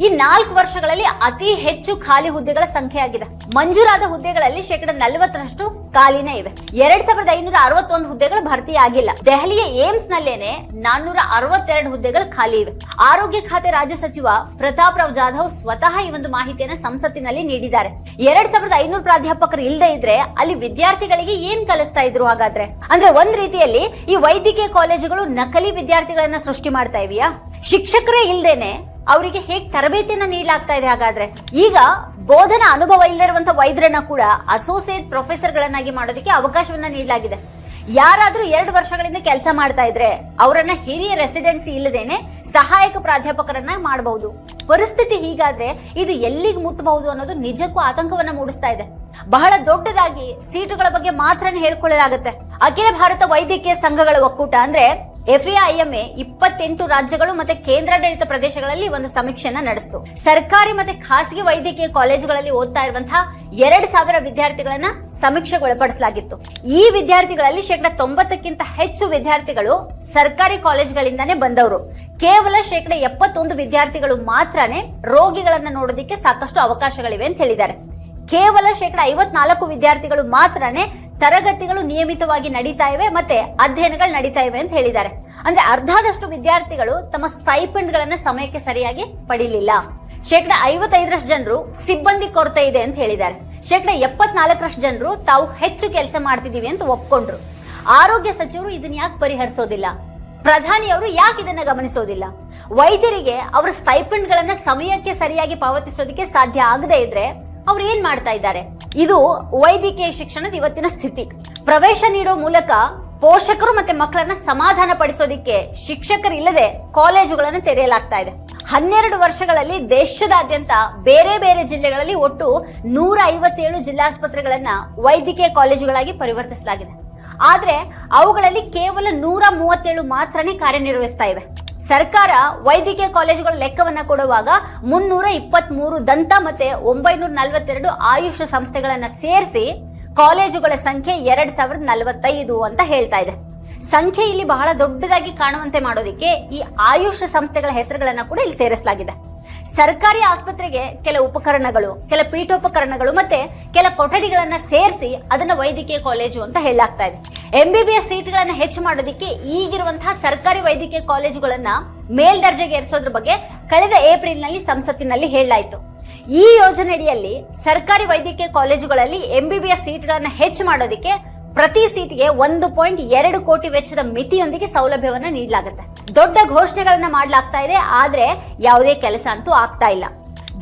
ಈ ನಾಲ್ಕು ವರ್ಷಗಳಲ್ಲಿ ಅತಿ ಹೆಚ್ಚು ಖಾಲಿ ಹುದ್ದೆಗಳ ಸಂಖ್ಯೆ ಆಗಿದೆ. ಮಂಜೂರಾದ ಹುದ್ದೆಗಳಲ್ಲಿ ಶೇಕಡ ನಲವತ್ತರಷ್ಟು ಖಾಲಿನೇ ಇವೆ. ಎರಡ್ ಸಾವಿರದ ಐನೂರ ಅರವತ್ತೊಂದು ಹುದ್ದೆಗಳು ಭರ್ತಿ ಆಗಿಲ್ಲ. ದೆಹಲಿಯ ಏಮ್ಸ್ ನಲ್ಲೇನೆ ನಾನ್ನೂರ ಅರವತ್ತೆರಡು ಹುದ್ದೆಗಳು ಖಾಲಿ ಇವೆ. ಆರೋಗ್ಯ ಖಾತೆ ರಾಜ್ಯ ಸಚಿವ ಪ್ರತಾಪ್ ರಾವ್ ಜಾಧವ್ ಸ್ವತಃ ಈ ಒಂದು ಮಾಹಿತಿಯನ್ನು ಸಂಸತ್ತಿನಲ್ಲಿ ನೀಡಿದ್ದಾರೆ. ಎರಡ್ ಸಾವಿರದ ಐನೂರು ಪ್ರಾಧ್ಯಾಪಕರು ಇಲ್ಲದೆ ಇದ್ರೆ ಅಲ್ಲಿ ವಿದ್ಯಾರ್ಥಿಗಳಿಗೆ ಏನ್ ಕಲಿಸ್ತಾ ಇದ್ರು ಹಾಗಾದ್ರೆ? ಅಂದ್ರೆ ಒಂದ್ ರೀತಿಯಲ್ಲಿ ಈ ವೈದ್ಯಕೀಯ ಕಾಲೇಜುಗಳು ನಕಲಿ ವಿದ್ಯಾರ್ಥಿಗಳನ್ನ ಸೃಷ್ಟಿ ಮಾಡ್ತಾ ಇವೆಯಾ? ಶಿಕ್ಷಕರೇ ಇಲ್ದೇನೆ ಅವರಿಗೆ ಹೇಗೆ ತರಬೇತಿಯನ್ನ ನೀಡಲಾಗ್ತಾ ಇದೆ ಹಾಗಾದ್ರೆ? ಈಗ ಬೋಧನಾ ಅನುಭವ ಇಲ್ಲದಿರುವಂತಹ ವೈದ್ಯರನ್ನ ಕೂಡ ಅಸೋಸಿಯೇಟ್ ಪ್ರೊಫೆಸರ್ ಗಳನ್ನಾಗಿ ಮಾಡೋದಕ್ಕೆ ಅವಕಾಶವನ್ನ ನೀಡಲಾಗಿದೆ. ಯಾರಾದ್ರೂ ಎರಡು ವರ್ಷಗಳಿಂದ ಕೆಲಸ ಮಾಡ್ತಾ ಇದ್ರೆ ಅವರನ್ನ ಹಿರಿಯ ರೆಸಿಡೆನ್ಸಿ ಇಲ್ಲದೇನೆ ಸಹಾಯಕ ಪ್ರಾಧ್ಯಾಪಕರನ್ನ ಮಾಡಬಹುದು. ಪರಿಸ್ಥಿತಿ ಹೀಗಾದ್ರೆ ಇದು ಎಲ್ಲಿಗೆ ಮುಟ್ಟಬಹುದು ಅನ್ನೋದು ನಿಜಕ್ಕೂ ಆತಂಕವನ್ನ ಮೂಡಿಸ್ತಾ ಇದೆ. ಬಹಳ ದೊಡ್ಡದಾಗಿ ಸೀಟುಗಳ ಬಗ್ಗೆ ಮಾತ್ರ ಹೇಳ್ಕೊಳ್ಳಲಾಗುತ್ತೆ. ಅಖಿಲ ಭಾರತ ವೈದ್ಯಕೀಯ ಸಂಘಗಳ ಒಕ್ಕೂಟ ಅಂದ್ರೆ ಎಫ್ಎಐಎಂಎ ಇಪ್ಪತ್ತೆಂಟು ರಾಜ್ಯಗಳು ಮತ್ತೆ ಕೇಂದ್ರಾಡಳಿತ ಪ್ರದೇಶಗಳಲ್ಲಿ ಒಂದು ಸಮೀಕ್ಷೆಯನ್ನ ನಡೆಸಿತು. ಸರ್ಕಾರಿ ಮತ್ತೆ ಖಾಸಗಿ ವೈದ್ಯಕೀಯ ಕಾಲೇಜುಗಳಲ್ಲಿ ಓದ್ತಾ ಇರುವಂತಹ ಎರಡು ಸಾವಿರ ವಿದ್ಯಾರ್ಥಿಗಳನ್ನ ಸಮೀಕ್ಷೆಗೊಳಪಡಿಸಲಾಗಿತ್ತು. ಈ ವಿದ್ಯಾರ್ಥಿಗಳಲ್ಲಿ ಶೇಕಡ ತೊಂಬತ್ತಕ್ಕಿಂತ ಹೆಚ್ಚು ವಿದ್ಯಾರ್ಥಿಗಳು ಸರ್ಕಾರಿ ಕಾಲೇಜುಗಳಿಂದಾನೇ ಬಂದವರು. ಕೇವಲ ಶೇಕಡ ಎಪ್ಪತ್ತೊಂದು ವಿದ್ಯಾರ್ಥಿಗಳು ಮಾತ್ರನೇ ರೋಗಿಗಳನ್ನ ನೋಡೋದಕ್ಕೆ ಸಾಕಷ್ಟು ಅವಕಾಶಗಳಿವೆ ಅಂತ ಹೇಳಿದ್ದಾರೆ. ಕೇವಲ ಶೇಕಡ ಐವತ್ನಾಲ್ಕು ವಿದ್ಯಾರ್ಥಿಗಳು ಮಾತ್ರನೇ ತರಗತಿಗಳು ನಿಯಮಿತವಾಗಿ ನಡೀತಾ ಇವೆ ಮತ್ತೆ ಅಧ್ಯಯನಗಳು ನಡೀತಾ ಇವೆ ಅಂತ ಹೇಳಿದ್ದಾರೆ. ಅಂದ್ರೆ ಅರ್ಧದಷ್ಟು ವಿದ್ಯಾರ್ಥಿಗಳು ತಮ್ಮ ಸ್ಟೈಪೆಂಡ್ ಗಳನ್ನ ಸಮಯಕ್ಕೆ ಸರಿಯಾಗಿ ಪಡೀಲಿಲ್ಲ. ಶೇಕಡ ಐವತ್ತೈದರಷ್ಟು ಜನರು ಸಿಬ್ಬಂದಿ ಕೊರತೆ ಇದೆ ಅಂತ ಹೇಳಿದ್ದಾರೆ. ಶೇಕಡ ಎಪ್ಪತ್ನಾಲ್ಕರಷ್ಟು ಜನರು ತಾವು ಹೆಚ್ಚು ಕೆಲಸ ಮಾಡ್ತಿದ್ದೀವಿ ಅಂತ ಒಪ್ಕೊಂಡ್ರು. ಆರೋಗ್ಯ ಸಚಿವರು ಇದನ್ನ ಯಾಕೆ ಪರಿಹರಿಸೋದಿಲ್ಲ? ಪ್ರಧಾನಿಯವರು ಯಾಕೆ ಇದನ್ನ ಗಮನಿಸೋದಿಲ್ಲ? ವೈದ್ಯರಿಗೆ ಅವರ ಸ್ಟೈಪೆಂಡ್ ಗಳನ್ನ ಸಮಯಕ್ಕೆ ಸರಿಯಾಗಿ ಪಾವತಿಸೋದಕ್ಕೆ ಸಾಧ್ಯ ಆಗದೇ ಇದ್ರೆ ಅವ್ರು ಏನ್ ಮಾಡ್ತಾ ಇದ್ದಾರೆ? ಇದು ವೈದ್ಯಕೀಯ ಶಿಕ್ಷಣದ ಇವತ್ತಿನ ಸ್ಥಿತಿ. ಪ್ರವೇಶ ನೀಡೋ ಮೂಲಕ ಪೋಷಕರು ಮತ್ತೆ ಮಕ್ಕಳನ್ನ ಸಮಾಧಾನ ಪಡಿಸೋದಿಕ್ಕೆ ಶಿಕ್ಷಕರಿಲ್ಲದೆ ಕಾಲೇಜುಗಳನ್ನು ತೆರೆಯಲಾಗ್ತಾ ಇದೆ. ಹನ್ನೆರಡು ವರ್ಷಗಳಲ್ಲಿ ದೇಶದಾದ್ಯಂತ ಬೇರೆ ಬೇರೆ ಜಿಲ್ಲೆಗಳಲ್ಲಿ ಒಟ್ಟು ನೂರ ಐವತ್ತೇಳು ಜಿಲ್ಲಾಸ್ಪತ್ರೆಗಳನ್ನ ವೈದ್ಯಕೀಯ ಕಾಲೇಜುಗಳಾಗಿ ಪರಿವರ್ತಿಸಲಾಗಿದೆ. ಆದ್ರೆ ಅವುಗಳಲ್ಲಿ ಕೇವಲ ನೂರ ಮೂವತ್ತೇಳು ಮಾತ್ರನೇ ಕಾರ್ಯನಿರ್ವಹಿಸ್ತಾ ಇವೆ. ಸರ್ಕಾರ ವೈದ್ಯಕೀಯ ಕಾಲೇಜುಗಳ ಲೆಕ್ಕವನ್ನ ಕೊಡುವಾಗ ಮುನ್ನೂರ ಇಪ್ಪತ್ತ್ ಮೂರು ದಂತ ಮತ್ತೆ ಒಂಬೈನೂರ ನಲವತ್ತೆರಡು ಆಯುಷ್ ಸಂಸ್ಥೆಗಳನ್ನ ಸೇರಿಸಿ ಕಾಲೇಜುಗಳ ಸಂಖ್ಯೆ ಎರಡ್ ಸಾವಿರದ ನಲವತ್ತೈದು ಅಂತ ಹೇಳ್ತಾ ಇದೆ. ಸಂಖ್ಯೆ ಇಲ್ಲಿ ಬಹಳ ದೊಡ್ಡದಾಗಿ ಕಾಣುವಂತೆ ಮಾಡೋದಕ್ಕೆ ಈ ಆಯುಷ್ ಸಂಸ್ಥೆಗಳ ಹೆಸರುಗಳನ್ನ ಕೂಡ ಇಲ್ಲಿ ಸೇರಿಸಲಾಗಿದೆ. ಸರ್ಕಾರಿ ಆಸ್ಪತ್ರೆಗೆ ಕೆಲ ಉಪಕರಣಗಳು, ಕೆಲ ಪೀಠೋಪಕರಣಗಳು ಮತ್ತೆ ಕೆಲ ಕೊಠಡಿಗಳನ್ನ ಸೇರಿಸಿ ಅದನ್ನ ವೈದ್ಯಕೀಯ ಕಾಲೇಜು ಅಂತ ಹೇಳಲಾಗ್ತಾ ಇದೆ. ಎಂಬಿಬಿಎಸ್ ಸೀಟ್ಗಳನ್ನ ಹೆಚ್ಚು ಮಾಡೋದಕ್ಕೆ ಈಗಿರುವಂತಹ ಸರ್ಕಾರಿ ವೈದ್ಯಕೀಯ ಕಾಲೇಜುಗಳನ್ನ ಮೇಲ್ದರ್ಜೆಗೆ ಏರಿಸೋದ್ರ ಬಗ್ಗೆ ಕಳೆದ ಏಪ್ರಿಲ್ನಲ್ಲಿ ಸಂಸತ್ತಿನಲ್ಲಿ ಹೇಳಲಾಯಿತು. ಈ ಯೋಜನೆಯಡಿಯಲ್ಲಿ ಸರ್ಕಾರಿ ವೈದ್ಯಕೀಯ ಕಾಲೇಜುಗಳಲ್ಲಿ ಎಂಬಿಬಿಎಸ್ ಸೀಟ್ಗಳನ್ನ ಹೆಚ್ಚು ಮಾಡೋದಕ್ಕೆ ಪ್ರತಿ ಸೀಟ್ಗೆ ಒಂದು ಪಾಯಿಂಟ್ ಎರಡು ಕೋಟಿ ವೆಚ್ಚದ ಮಿತಿಯೊಂದಿಗೆ ಸೌಲಭ್ಯವನ್ನ ನೀಡಲಾಗುತ್ತೆ. ದೊಡ್ಡ ಘೋಷಣೆಗಳನ್ನ ಮಾಡಲಾಗ್ತಾ ಇದೆ, ಆದ್ರೆ ಯಾವುದೇ ಕೆಲಸ ಅಂತೂ ಆಗ್ತಾ ಇಲ್ಲ.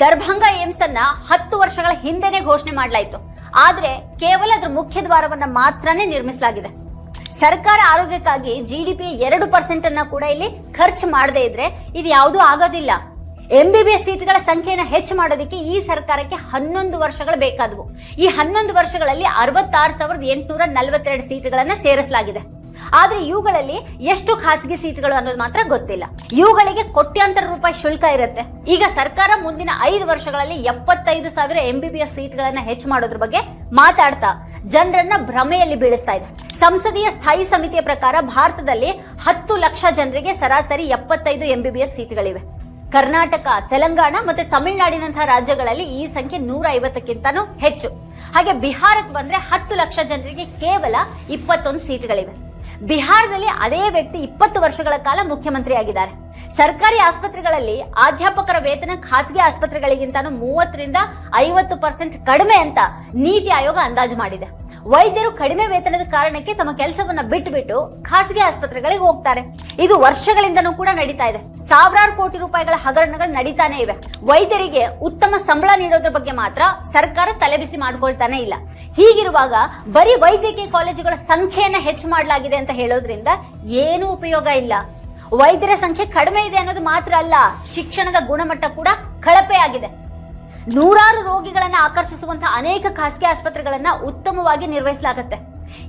ದರ್ಭಂಗ ಏಮ್ಸ್ ಅನ್ನ ಹತ್ತು ವರ್ಷಗಳ ಹಿಂದೆನೆ ಘೋಷಣೆ ಮಾಡಲಾಯಿತು. ಆದ್ರೆ ಕೇವಲ ಅದ್ರ ಮುಖ್ಯ ದ್ವಾರವನ್ನ ಮಾತ್ರನೇ ನಿರ್ಮಿಸಲಾಗಿದೆ. ಸರ್ಕಾರ ಆರೋಗ್ಯಕ್ಕಾಗಿ ಜಿ ಡಿ ಪಿ ಎರಡು ಪರ್ಸೆಂಟ್ ಅನ್ನ ಕೂಡ ಇಲ್ಲಿ ಖರ್ಚು ಮಾಡದೇ ಇದ್ರೆ ಇದು ಯಾವುದೂ ಆಗೋದಿಲ್ಲ. ಎಂಬಿಬಿಎಸ್ ಸೀಟ್ಗಳ ಸಂಖ್ಯೆಯನ್ನು ಹೆಚ್ಚು ಮಾಡೋದಕ್ಕೆ ಈ ಸರ್ಕಾರಕ್ಕೆ ಹನ್ನೊಂದು ವರ್ಷಗಳು ಬೇಕಾದವು. ಈ ಹನ್ನೊಂದು ವರ್ಷಗಳಲ್ಲಿ ಅರವತ್ತಾರು ಸಾವಿರದ ಎಂಟುನೂರ ನಲವತ್ತೆರಡು ಸೀಟ್ಗಳನ್ನು ಸೇರಿಸಲಾಗಿದೆ. ಆದ್ರೆ ಇವುಗಳಲ್ಲಿ ಎಷ್ಟು ಖಾಸಗಿ ಸೀಟ್ಗಳು ಅನ್ನೋದು ಮಾತ್ರ ಗೊತ್ತಿಲ್ಲ. ಇವುಗಳಿಗೆ ಕೋಟ್ಯಾಂತರ ರೂಪಾಯಿ ಶುಲ್ಕ ಇರುತ್ತೆ. ಈಗ ಸರ್ಕಾರ ಮುಂದಿನ ಐದು ವರ್ಷಗಳಲ್ಲಿ ಎಪ್ಪತ್ತೈದು ಸಾವಿರ ಎಂಬಿಬಿಎಸ್ ಸೀಟ್ಗಳನ್ನ ಹೆಚ್ಚು ಮಾಡೋದ್ರ ಬಗ್ಗೆ ಮಾತಾಡ್ತಾ ಜನರನ್ನ ಭ್ರಮೆಯಲ್ಲಿ ಬೀಳಿಸ್ತಾ ಇದೆ. ಸಂಸದೀಯ ಸ್ಥಾಯಿ ಸಮಿತಿಯ ಪ್ರಕಾರ ಭಾರತದಲ್ಲಿ ಹತ್ತು ಲಕ್ಷ ಜನರಿಗೆ ಸರಾಸರಿ ಎಪ್ಪತ್ತೈದು ಎಂಬಿಬಿಎಸ್ ಸೀಟ್ಗಳಿವೆ. ಕರ್ನಾಟಕ, ತೆಲಂಗಾಣ ಮತ್ತೆ ತಮಿಳುನಾಡಿನಂತಹ ರಾಜ್ಯಗಳಲ್ಲಿ ಈ ಸಂಖ್ಯೆ ನೂರ ಐವತ್ತಕ್ಕಿಂತನೂ ಹೆಚ್ಚು. ಹಾಗೆ ಬಿಹಾರಕ್ಕೆ ಬಂದ್ರೆ ಹತ್ತು ಲಕ್ಷ ಜನರಿಗೆ ಕೇವಲ ಇಪ್ಪತ್ತೊಂದು ಸೀಟ್ಗಳಿವೆ. ಬಿಹಾರದಲ್ಲಿ ಅದೇ ವ್ಯಕ್ತಿ ಇಪ್ಪತ್ತು ವರ್ಷಗಳ ಕಾಲ ಮುಖ್ಯಮಂತ್ರಿಯಾಗಿದ್ದಾರೆ. ಸರ್ಕಾರಿ ಆಸ್ಪತ್ರೆಗಳಲ್ಲಿ ಅಧ್ಯಾಪಕರ ವೇತನ ಖಾಸಗಿ ಆಸ್ಪತ್ರೆಗಳಿಗಿಂತ ಮೂವತ್ತರಿಂದ ಐವತ್ತು ಪರ್ಸೆಂಟ್ ಕಡಿಮೆ ಅಂತ ನೀತಿ ಆಯೋಗ ಅಂದಾಜು ಮಾಡಿದೆ. ವೈದ್ಯರು ಕಡಿಮೆ ವೇತನದ ಕಾರಣಕ್ಕೆ ತಮ್ಮ ಕೆಲಸವನ್ನ ಬಿಟ್ಟು ಬಿಟ್ಟು ಖಾಸಗಿ ಆಸ್ಪತ್ರೆಗಳಿಗೆ ಹೋಗ್ತಾರೆ. ಇದು ವರ್ಷಗಳಿಂದನೂ ಕೂಡ ನಡೀತಾ ಇದೆ. ಸಾವಿರಾರು ಕೋಟಿ ರೂಪಾಯಿಗಳ ಹಗರಣಗಳು ನಡೀತಾನೆ ಇವೆ. ವೈದ್ಯರಿಗೆ ಉತ್ತಮ ಸಂಬಳ ನೀಡೋದ್ರ ಬಗ್ಗೆ ಮಾತ್ರ ಸರ್ಕಾರ ತಲೆಬಿಸಿ ಮಾಡ್ಕೊಳ್ತಾನೆ ಇಲ್ಲ. ಹೀಗಿರುವಾಗ ಬರೀ ವೈದ್ಯಕೀಯ ಕಾಲೇಜುಗಳ ಸಂಖ್ಯೆಯನ್ನ ಹೆಚ್ಚು ಮಾಡಲಾಗಿದೆ ಅಂತ ಹೇಳೋದ್ರಿಂದ ಏನೂ ಉಪಯೋಗ ಇಲ್ಲ. ವೈದ್ಯರ ಸಂಖ್ಯೆ ಕಡಿಮೆ ಇದೆ ಅನ್ನೋದು ಮಾತ್ರ ಅಲ್ಲ, ಶಿಕ್ಷಣದ ಗುಣಮಟ್ಟ ಕೂಡ ಕಳಪೆ ಆಗಿದೆ. ನೂರಾರು ರೋಗಿಗಳನ್ನ ಆಕರ್ಷಿಸುವಂತಹ ಅನೇಕ ಖಾಸಗಿ ಆಸ್ಪತ್ರೆಗಳನ್ನ ಉತ್ತಮವಾಗಿ ನಿರ್ವಹಿಸಲಾಗುತ್ತೆ.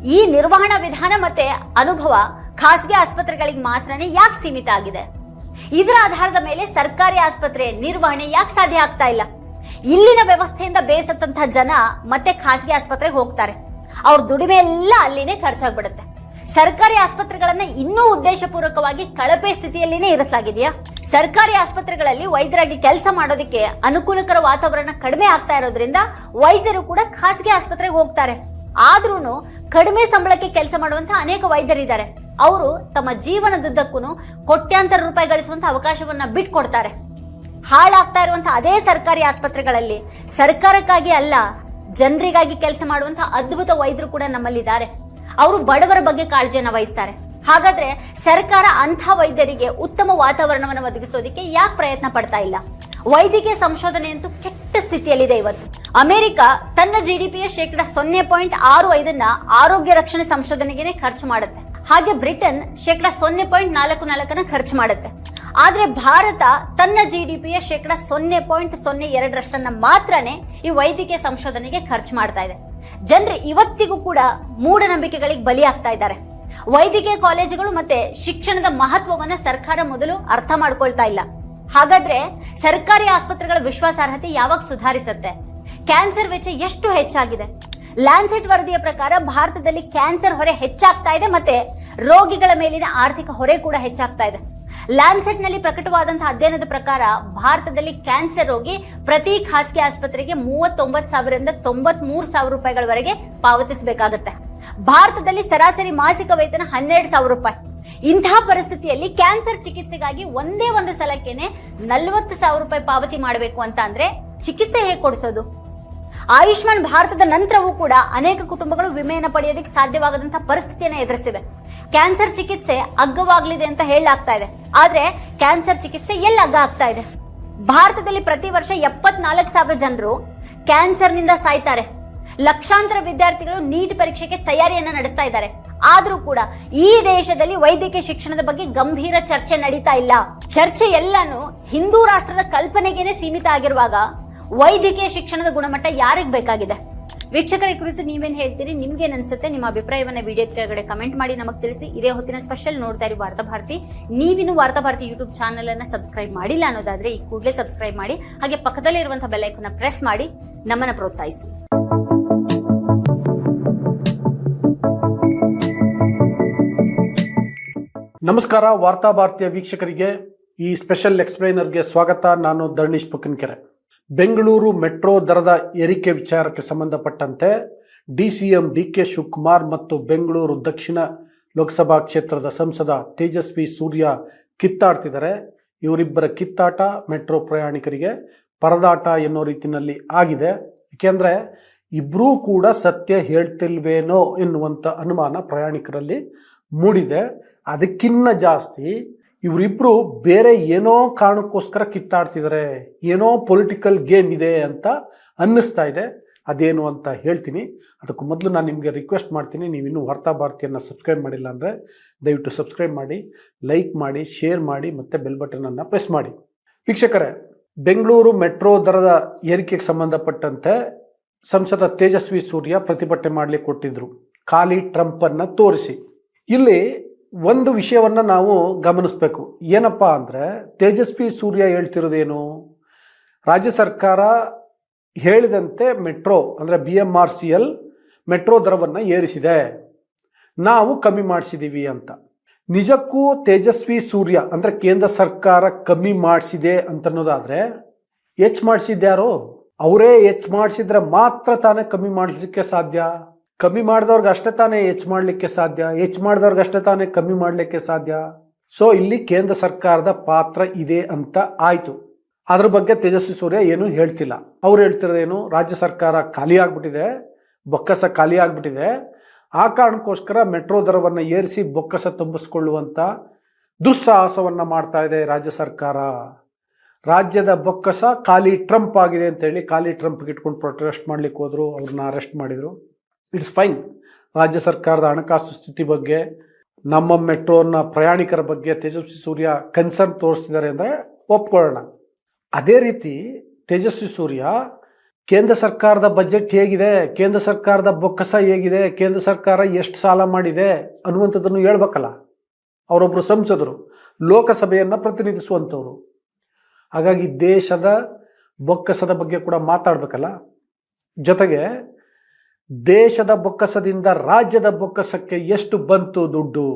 ಈ ನಿರ್ವಹಣಾ ವಿಧಾನ ಮತ್ತೆ ಅನುಭವ ಖಾಸಗಿ ಆಸ್ಪತ್ರೆಗಳಿಗೆ ಮಾತ್ರನೇ ಯಾಕೆ ಸೀಮಿತ ಆಗಿದೆ? ಇದರ ಆಧಾರದ ಮೇಲೆ ಸರ್ಕಾರಿ ಆಸ್ಪತ್ರೆ ನಿರ್ವಹಣೆ ಯಾಕೆ ಸಾಧ್ಯ ಆಗ್ತಾ ಇಲ್ಲ? ಇಲ್ಲಿನ ವ್ಯವಸ್ಥೆಯಿಂದ ಬೇಸತ್ತಂತಹ ಜನ ಮತ್ತೆ ಖಾಸಗಿ ಆಸ್ಪತ್ರೆಗೆ ಹೋಗ್ತಾರೆ. ಅವ್ರ ದುಡಿಮೆ ಎಲ್ಲ ಅಲ್ಲಿನೇ ಖರ್ಚಾಗ್ಬಿಡುತ್ತೆ. ಸರ್ಕಾರಿ ಆಸ್ಪತ್ರೆಗಳನ್ನ ಇನ್ನೂ ಉದ್ದೇಶಪೂರ್ವಕವಾಗಿ ಕಳಪೆ ಸ್ಥಿತಿಯಲ್ಲಿನೇ ಇರಿಸಲಾಗಿದೆಯಾ? ಸರ್ಕಾರಿ ಆಸ್ಪತ್ರೆಗಳಲ್ಲಿ ವೈದ್ಯರಾಗಿ ಕೆಲಸ ಮಾಡೋದಕ್ಕೆ ಅನುಕೂಲಕರ ವಾತಾವರಣ ಕಡಿಮೆ ಆಗ್ತಾ ಇರೋದ್ರಿಂದ ವೈದ್ಯರು ಕೂಡ ಖಾಸಗಿ ಆಸ್ಪತ್ರೆಗೆ ಹೋಗ್ತಾರೆ. ಆದ್ರೂ ಕಡಿಮೆ ಸಂಬಳಕ್ಕೆ ಕೆಲಸ ಮಾಡುವಂತ ಅನೇಕ ವೈದ್ಯರಿದ್ದಾರೆ. ಅವರು ತಮ್ಮ ಜೀವನದುದ್ದಕ್ಕೂ ಕೋಟ್ಯಾಂತರ ರೂಪಾಯಿ ಗಳಿಸುವಂತ ಅವಕಾಶವನ್ನ ಬಿಟ್ಕೊಡ್ತಾರೆ. ಹಾಳಾಗ್ತಾ ಇರುವಂತಹ ಅದೇ ಸರ್ಕಾರಿ ಆಸ್ಪತ್ರೆಗಳಲ್ಲಿ ಸರ್ಕಾರಕ್ಕಾಗಿ ಅಲ್ಲ, ಜನರಿಗಾಗಿ ಕೆಲಸ ಮಾಡುವಂತಹ ಅದ್ಭುತ ವೈದ್ಯರು ಕೂಡ ನಮ್ಮಲ್ಲಿದ್ದಾರೆ. ಅವರು ಬಡವರ ಬಗ್ಗೆ ಕಾಳಜಿಯನ್ನು ವಹಿಸ್ತಾರೆ. ಹಾಗಾದ್ರೆ ಸರ್ಕಾರ ಅಂಥ ವೈದ್ಯರಿಗೆ ಉತ್ತಮ ವಾತಾವರಣವನ್ನು ಒದಗಿಸೋದಕ್ಕೆ ಯಾಕೆ ಪ್ರಯತ್ನ ಪಡ್ತಾ ಇಲ್ಲ? ವೈದ್ಯಕೀಯ ಸಂಶೋಧನೆ ಅಂತೂ ಕೆಟ್ಟ ಸ್ಥಿತಿಯಲ್ಲಿದೆ ಇವತ್ತು. ಅಮೆರಿಕ ತನ್ನ ಜಿ ಡಿ ಪಿಯ ಶೇಕಡ ಸೊನ್ನೆ ಪಾಯಿಂಟ್ ಆರು ಐದನ್ನ ಆರೋಗ್ಯ ರಕ್ಷಣೆ ಸಂಶೋಧನೆಗೆ ಖರ್ಚು ಮಾಡುತ್ತೆ. ಹಾಗೆ ಬ್ರಿಟನ್ ಶೇಕಡ ಸೊನ್ನೆ ಪಾಯಿಂಟ್ ನಾಲ್ಕು ನಾಲ್ಕನ್ನ ಖರ್ಚು ಮಾಡುತ್ತೆ. ಆದ್ರೆ ಭಾರತ ತನ್ನ ಜಿ ಡಿ ಪಿಯ ಶೇಕಡ ಸೊನ್ನೆ ಪಾಯಿಂಟ್ ಸೊನ್ನೆ ಎರಡರಷ್ಟನ್ನ ಮಾತ್ರನೇ ಈ ವೈದ್ಯಕೀಯ ಸಂಶೋಧನೆಗೆ ಖರ್ಚು ಮಾಡ್ತಾ ಇದೆ. ಜನರು ಇವತ್ತಿಗೂ ಕೂಡ ಮೂಢನಂಬಿಕೆಗಳಿಗೆ ಬಲಿಯಾಗ್ತಾ ಇದ್ದಾರೆ. ವೈದ್ಯಕೀಯ ಕಾಲೇಜುಗಳು ಮತ್ತೆ ಶಿಕ್ಷಣದ ಮಹತ್ವವನ್ನ ಸರ್ಕಾರ ಮೊದಲು ಅರ್ಥ ಮಾಡ್ಕೊಳ್ತಾ ಇಲ್ಲ. ಹಾಗಾದ್ರೆ ಸರ್ಕಾರಿ ಆಸ್ಪತ್ರೆಗಳ ವಿಶ್ವಾಸಾರ್ಹತೆ ಯಾವಾಗ ಸುಧಾರಿಸುತ್ತೆ? ಕ್ಯಾನ್ಸರ್ ವೆಚ್ಚ ಎಷ್ಟು ಹೆಚ್ಚಾಗಿದೆ? ಲ್ಯಾನ್ಸೆಟ್ ವರದಿಯ ಪ್ರಕಾರ ಭಾರತದಲ್ಲಿ ಕ್ಯಾನ್ಸರ್ ಹೊರೆ ಹೆಚ್ಚಾಗ್ತಾ ಇದೆ ಮತ್ತೆ ರೋಗಿಗಳ ಮೇಲಿನ ಆರ್ಥಿಕ ಹೊರೆ ಕೂಡ ಹೆಚ್ಚಾಗ್ತಾ ಇದೆ. ಲ್ಯಾನ್ಸೆಟ್ನಲ್ಲಿ ಪ್ರಕಟವಾದಂತಹ ಅಧ್ಯಯನದ ಪ್ರಕಾರ ಭಾರತದಲ್ಲಿ ಕ್ಯಾನ್ಸರ್ ರೋಗಿ ಪ್ರತಿ ಖಾಸಗಿ ಆಸ್ಪತ್ರೆಗೆ ಮೂವತ್ತೊಂಬತ್ತು ಸಾವಿರದಿಂದ ತೊಂಬತ್ ಮೂರು ಸಾವಿರ ರೂಪಾಯಿಗಳವರೆಗೆ ಪಾವತಿಸಬೇಕಾಗುತ್ತೆ. ಭಾರತದಲ್ಲಿ ಸರಾಸರಿ ಮಾಸಿಕ ವೇತನ ಹನ್ನೆರಡು ಸಾವಿರ ರೂಪಾಯಿ. ಇಂತಹ ಪರಿಸ್ಥಿತಿಯಲ್ಲಿ ಕ್ಯಾನ್ಸರ್ ಚಿಕಿತ್ಸೆಗಾಗಿ ಒಂದೇ ಒಂದು ಸಲಕ್ಕೇನೆ ನಲ್ವತ್ತು ಸಾವಿರ ರೂಪಾಯಿ ಪಾವತಿ ಮಾಡಬೇಕು ಅಂತ ಅಂದ್ರೆ ಚಿಕಿತ್ಸೆ ಹೇಗೆ ಕೊಡಿಸೋದು? ಆಯುಷ್ಮಾನ್ ಭಾರತದ ನಂತರವೂ ಕೂಡ ಅನೇಕ ಕುಟುಂಬಗಳು ವಿಮೆಯನ್ನು ಪಡೆಯೋದಕ್ಕೆ ಸಾಧ್ಯವಾಗದಂತಹ ಪರಿಸ್ಥಿತಿಯನ್ನು ಎದುರಿಸಿವೆ. ಕ್ಯಾನ್ಸರ್ ಚಿಕಿತ್ಸೆ ಅಗ್ಗವಾಗಲಿದೆ ಅಂತ ಹೇಳಲಾಗ್ತಾ ಇದೆ. ಆದ್ರೆ ಕ್ಯಾನ್ಸರ್ ಚಿಕಿತ್ಸೆ ಎಲ್ಲಿ ಅಗ್ಗ ಆಗ್ತಾ ಇದೆ? ಭಾರತದಲ್ಲಿ ಪ್ರತಿ ವರ್ಷ ಎಪ್ಪತ್ನಾಲ್ಕು ಸಾವಿರ ಜನರು ಕ್ಯಾನ್ಸರ್ನಿಂದ ಸಾಯ್ತಾರೆ. ಲಕ್ಷಾಂತರ ವಿದ್ಯಾರ್ಥಿಗಳು ನೀಟ್ ಪರೀಕ್ಷೆಗೆ ತಯಾರಿಯನ್ನ ನಡೆಸ್ತಾ ಇದ್ದಾರೆ. ಆದ್ರೂ ಕೂಡ ಈ ದೇಶದಲ್ಲಿ ವೈದ್ಯಕೀಯ ಶಿಕ್ಷಣದ ಬಗ್ಗೆ ಗಂಭೀರ ಚರ್ಚೆ ನಡೀತಾ ಇಲ್ಲ. ಚರ್ಚೆ ಎಲ್ಲಾನು ಹಿಂದೂ ರಾಷ್ಟ್ರದ ಕಲ್ಪನೆಗೇನೆ ಸೀಮಿತ ಆಗಿರುವಾಗ ವೈದ್ಯಕೀಯ ಶಿಕ್ಷಣದ ಗುಣಮಟ್ಟ ಯಾರಿಗ್ ಬೇಕಾಗಿದೆ? ವೀಕ್ಷಕರ ಕುರಿತು ನೀವೇನು ಹೇಳ್ತೀರಿ? ನಿಮ್ಗೆ ಅನ್ಸುತ್ತೆ? ನಿಮ್ಮ ಅಭಿಪ್ರಾಯವನ್ನು ವಿಡಿಯೋ ಕೆಳಗಡೆ ಕಮೆಂಟ್ ಮಾಡಿ ನಮಗೆ ತಿಳಿಸಿ. ಇದೇ ಹೊತ್ತಿನ ಸ್ಪೆಷಲ್ ನೋಡ್ತಾ ಇರಿ ವಾರ್ತಾಭಾರತಿ ನೀವಿನ್ನು ವಾರ್ತಾ ಭಾರತಿ ಯೂಟ್ಯೂಬ್ ಚಾನಲ್ ಅನ್ನ ಸಬ್ಸ್ಕ್ರೈಬ್ ಮಾಡಿಲ್ಲ ಅನ್ನೋದಾದ್ರೆ ಈ ಕೂಡಲೇ ಸಬ್ಸ್ಕ್ರೈಬ್ ಮಾಡಿ. ಹಾಗೆ ಪಕ್ಕದಲ್ಲಿ ಇರುವಂತಹ ಬೆಲ್ ಐಕನ್ನ ಪ್ರೆಸ್ ಮಾಡಿ. ನಮ್ಮನ್ನು ಪ್ರೋತ್ಸಾಹಿಸಿ. ನಮಸ್ಕಾರ, ವಾರ್ತಾ ಭಾರತೀಯ ವೀಕ್ಷಕರಿಗೆ. ಈ ಸ್ಪೆಷಲ್ ಎಕ್ಸ್ಪ್ಲೈನರ್ಗೆ ಸ್ವಾಗತ. ನಾನು ಧರ್ಣೀಶ್ ಪುಕ್ಕನ್ಕೆರೆ. ಬೆಂಗಳೂರು ಮೆಟ್ರೋ ದರದ ಏರಿಕೆ ವಿಚಾರಕ್ಕೆ ಸಂಬಂಧಪಟ್ಟಂತೆ D C M D K Shivakumar ಮತ್ತು ಬೆಂಗಳೂರು ದಕ್ಷಿಣ ಲೋಕಸಭಾ ಕ್ಷೇತ್ರದ ಸಂಸದ ತೇಜಸ್ವಿ ಸೂರ್ಯ ಕಿತ್ತಾಡ್ತಿದ್ದಾರೆ. ಇವರಿಬ್ಬರ ಕಿತ್ತಾಟ ಮೆಟ್ರೋ ಪ್ರಯಾಣಿಕರಿಗೆ ಪರದಾಟ ಎನ್ನೋ ರೀತಿಯಲ್ಲಿ ಆಗಿದೆ. ಏಕೆಂದರೆ ಇಬ್ಬರೂ ಕೂಡ ಸತ್ಯ ಹೇಳ್ತಿಲ್ವೇನೋ ಎನ್ನುವಂಥ ಅನುಮಾನ ಪ್ರಯಾಣಿಕರಲ್ಲಿ ಮೂಡಿದೆ. ಅದಕ್ಕಿನ್ನ ಜಾಸ್ತಿ ಇವರಿಬ್ರು ಬೇರೆ ಏನೋ ಕಾರಣಕ್ಕೋಸ್ಕರ ಕಿತ್ತಾಡ್ತಿದ್ದಾರೆ ಏನೋ ಪೊಲಿಟಿಕಲ್ ಗೇಮ್ ಇದೆ ಅಂತ ಅನ್ನಿಸ್ತಾ ಇದೆ. ಅದೇನು ಅಂತ ಹೇಳ್ತೀನಿ. ಅದಕ್ಕೂ ಮೊದಲು ನಾನು ನಿಮಗೆ ರಿಕ್ವೆಸ್ಟ್ ಮಾಡ್ತೀನಿ ನೀವಿನ್ನೂ ವಾರ್ತಾ ಭಾರತಿಯನ್ನು ಸಬ್ಸ್ಕ್ರೈಬ್ ಮಾಡಿಲ್ಲ ಅಂದರೆ ದಯವಿಟ್ಟು ಸಬ್ಸ್ಕ್ರೈಬ್ ಮಾಡಿ ಲೈಕ್ ಮಾಡಿ ಶೇರ್ ಮಾಡಿ, ಮತ್ತು ಬೆಲ್ ಬಟನನ್ನು ಪ್ರೆಸ್ ಮಾಡಿ. ವೀಕ್ಷಕರೇ, ಬೆಂಗಳೂರು ಮೆಟ್ರೋ ದರದ ಏರಿಕೆಗೆ ಸಂಬಂಧಪಟ್ಟಂತೆ ಸಂಸದ ತೇಜಸ್ವಿ ಸೂರ್ಯ ಪ್ರತಿಭಟನೆ ಮಾಡಲಿಕ್ಕೆ ಕೊಟ್ಟಿದ್ರು. ಖಾಲಿ ಟ್ರಂಪನ್ನು ತೋರಿಸಿ. ಇಲ್ಲಿ ಒಂದು ವಿಷಯವನ್ನು ನಾವು ಗಮನಿಸಬೇಕು. ಏನಪ್ಪ ಅಂದರೆ ತೇಜಸ್ವಿ ಸೂರ್ಯ ಹೇಳ್ತಿರೋದೇನು? ರಾಜ್ಯ ಸರ್ಕಾರ ಹೇಳಿದಂತೆ ಮೆಟ್ರೋ, ಅಂದರೆ B M R C L metro ದರವನ್ನು ಏರಿಸಿದೆ. ನಾವು ಕಮ್ಮಿ ಮಾಡಿಸಿದ್ದೀವಿ ಅಂತ. ನಿಜಕ್ಕೂ ತೇಜಸ್ವಿ ಸೂರ್ಯ, ಅಂದರೆ ಕೇಂದ್ರ ಸರ್ಕಾರ ಕಮ್ಮಿ ಮಾಡಿಸಿದೆ ಅಂತನ್ನೋದಾದರೆ ಹೆಚ್ಚು ಮಾಡಿಸಿದ್ಯಾರೋ ಅವರೇ ಹೆಚ್ಚು ಮಾಡಿಸಿದ್ರೆ ಮಾತ್ರ ತಾನೇ ಕಮ್ಮಿ ಮಾಡಿಸಲಿಕ್ಕೆ ಸಾಧ್ಯ? ಕಮ್ಮಿ ಮಾಡಿದವ್ರಿಗೆ ಅಷ್ಟೇ ತಾನೇ ಹೆಚ್ಚು ಮಾಡಲಿಕ್ಕೆ ಸಾಧ್ಯ, ಹೆಚ್ಚು ಮಾಡಿದವ್ರಿಗೆ ಅಷ್ಟೇ ತಾನೇ ಕಮ್ಮಿ ಮಾಡಲಿಕ್ಕೆ ಸಾಧ್ಯ. ಸೊ ಇಲ್ಲಿ ಕೇಂದ್ರ ಸರ್ಕಾರದ ಪಾತ್ರ ಇದೆ ಅಂತ ಆಯಿತು. ಅದ್ರ ಬಗ್ಗೆ ತೇಜಸ್ವಿ ಸೂರ್ಯ ಏನು ಹೇಳ್ತಿಲ್ಲ. ಅವ್ರು ಹೇಳ್ತಿರೋದೇನು, ರಾಜ್ಯ ಸರ್ಕಾರ ಖಾಲಿ ಆಗ್ಬಿಟ್ಟಿದೆ, ಬೊಕ್ಕಸ ಖಾಲಿ ಆಗ್ಬಿಟ್ಟಿದೆ. ಆ ಕಾರಣಕ್ಕೋಸ್ಕರ ಮೆಟ್ರೋ ದರವನ್ನು ಏರಿಸಿ ಬೊಕ್ಕಸ ತುಂಬಿಸ್ಕೊಳ್ಳುವಂಥ ದುಸ್ಸಾಹಸವನ್ನು ಮಾಡ್ತಾ ಇದೆ ರಾಜ್ಯ ಸರ್ಕಾರ. ರಾಜ್ಯದ ಬೊಕ್ಕಸ ಖಾಲಿ ಟ್ರಂಪ್ ಆಗಿದೆ ಅಂತೇಳಿ ಖಾಲಿ ಟ್ರಂಪ್ಗೆ ಇಟ್ಕೊಂಡು ಪ್ರೊಟೆಸ್ಟ್ ಮಾಡ್ಲಿಕ್ಕೆ ಹೋದರು, ಅವ್ರನ್ನ ಅರೆಸ್ಟ್ ಮಾಡಿದರು. ಇಟ್ಸ್ ಫೈನ್ ರಾಜ್ಯ ಸರ್ಕಾರದ ಹಣಕಾಸು ಸ್ಥಿತಿ ಬಗ್ಗೆ, ನಮ್ಮ ಮೆಟ್ರೋನ ಪ್ರಯಾಣಿಕರ ಬಗ್ಗೆ ತೇಜಸ್ವಿ ಸೂರ್ಯ ಕನ್ಸರ್ನ್ ತೋರಿಸ್ತಿದ್ದಾರೆ ಅಂದರೆ ಒಪ್ಕೊಳ್ಳೋಣ. ಅದೇ ರೀತಿ ತೇಜಸ್ವಿ ಸೂರ್ಯ, ಕೇಂದ್ರ ಸರ್ಕಾರದ ಬಜೆಟ್ ಹೇಗಿದೆ, ಕೇಂದ್ರ ಸರ್ಕಾರದ ಬೊಕ್ಕಸ ಹೇಗಿದೆ, ಕೇಂದ್ರ ಸರ್ಕಾರ ಎಷ್ಟು ಸಾಲ ಮಾಡಿದೆ ಅನ್ನುವಂಥದ್ದನ್ನು ಹೇಳ್ಬೇಕಲ್ಲ. ಅವರೊಬ್ಬರು ಸಂಸದರು, ಲೋಕಸಭೆಯನ್ನು ಪ್ರತಿನಿಧಿಸುವಂಥವ್ರು. ಹಾಗಾಗಿ ದೇಶದ ಬೊಕ್ಕಸದ ಬಗ್ಗೆ ಕೂಡ ಮಾತಾಡಬೇಕಲ್ಲ. ಜೊತೆಗೆ ದೇಶದ ಬೊಕ್ಕಸದಿಂದ ರಾಜ್ಯದ ಬೊಕ್ಕಸಕ್ಕೆ ಎಷ್ಟು ಬಂತು ದುಡ್ಡು?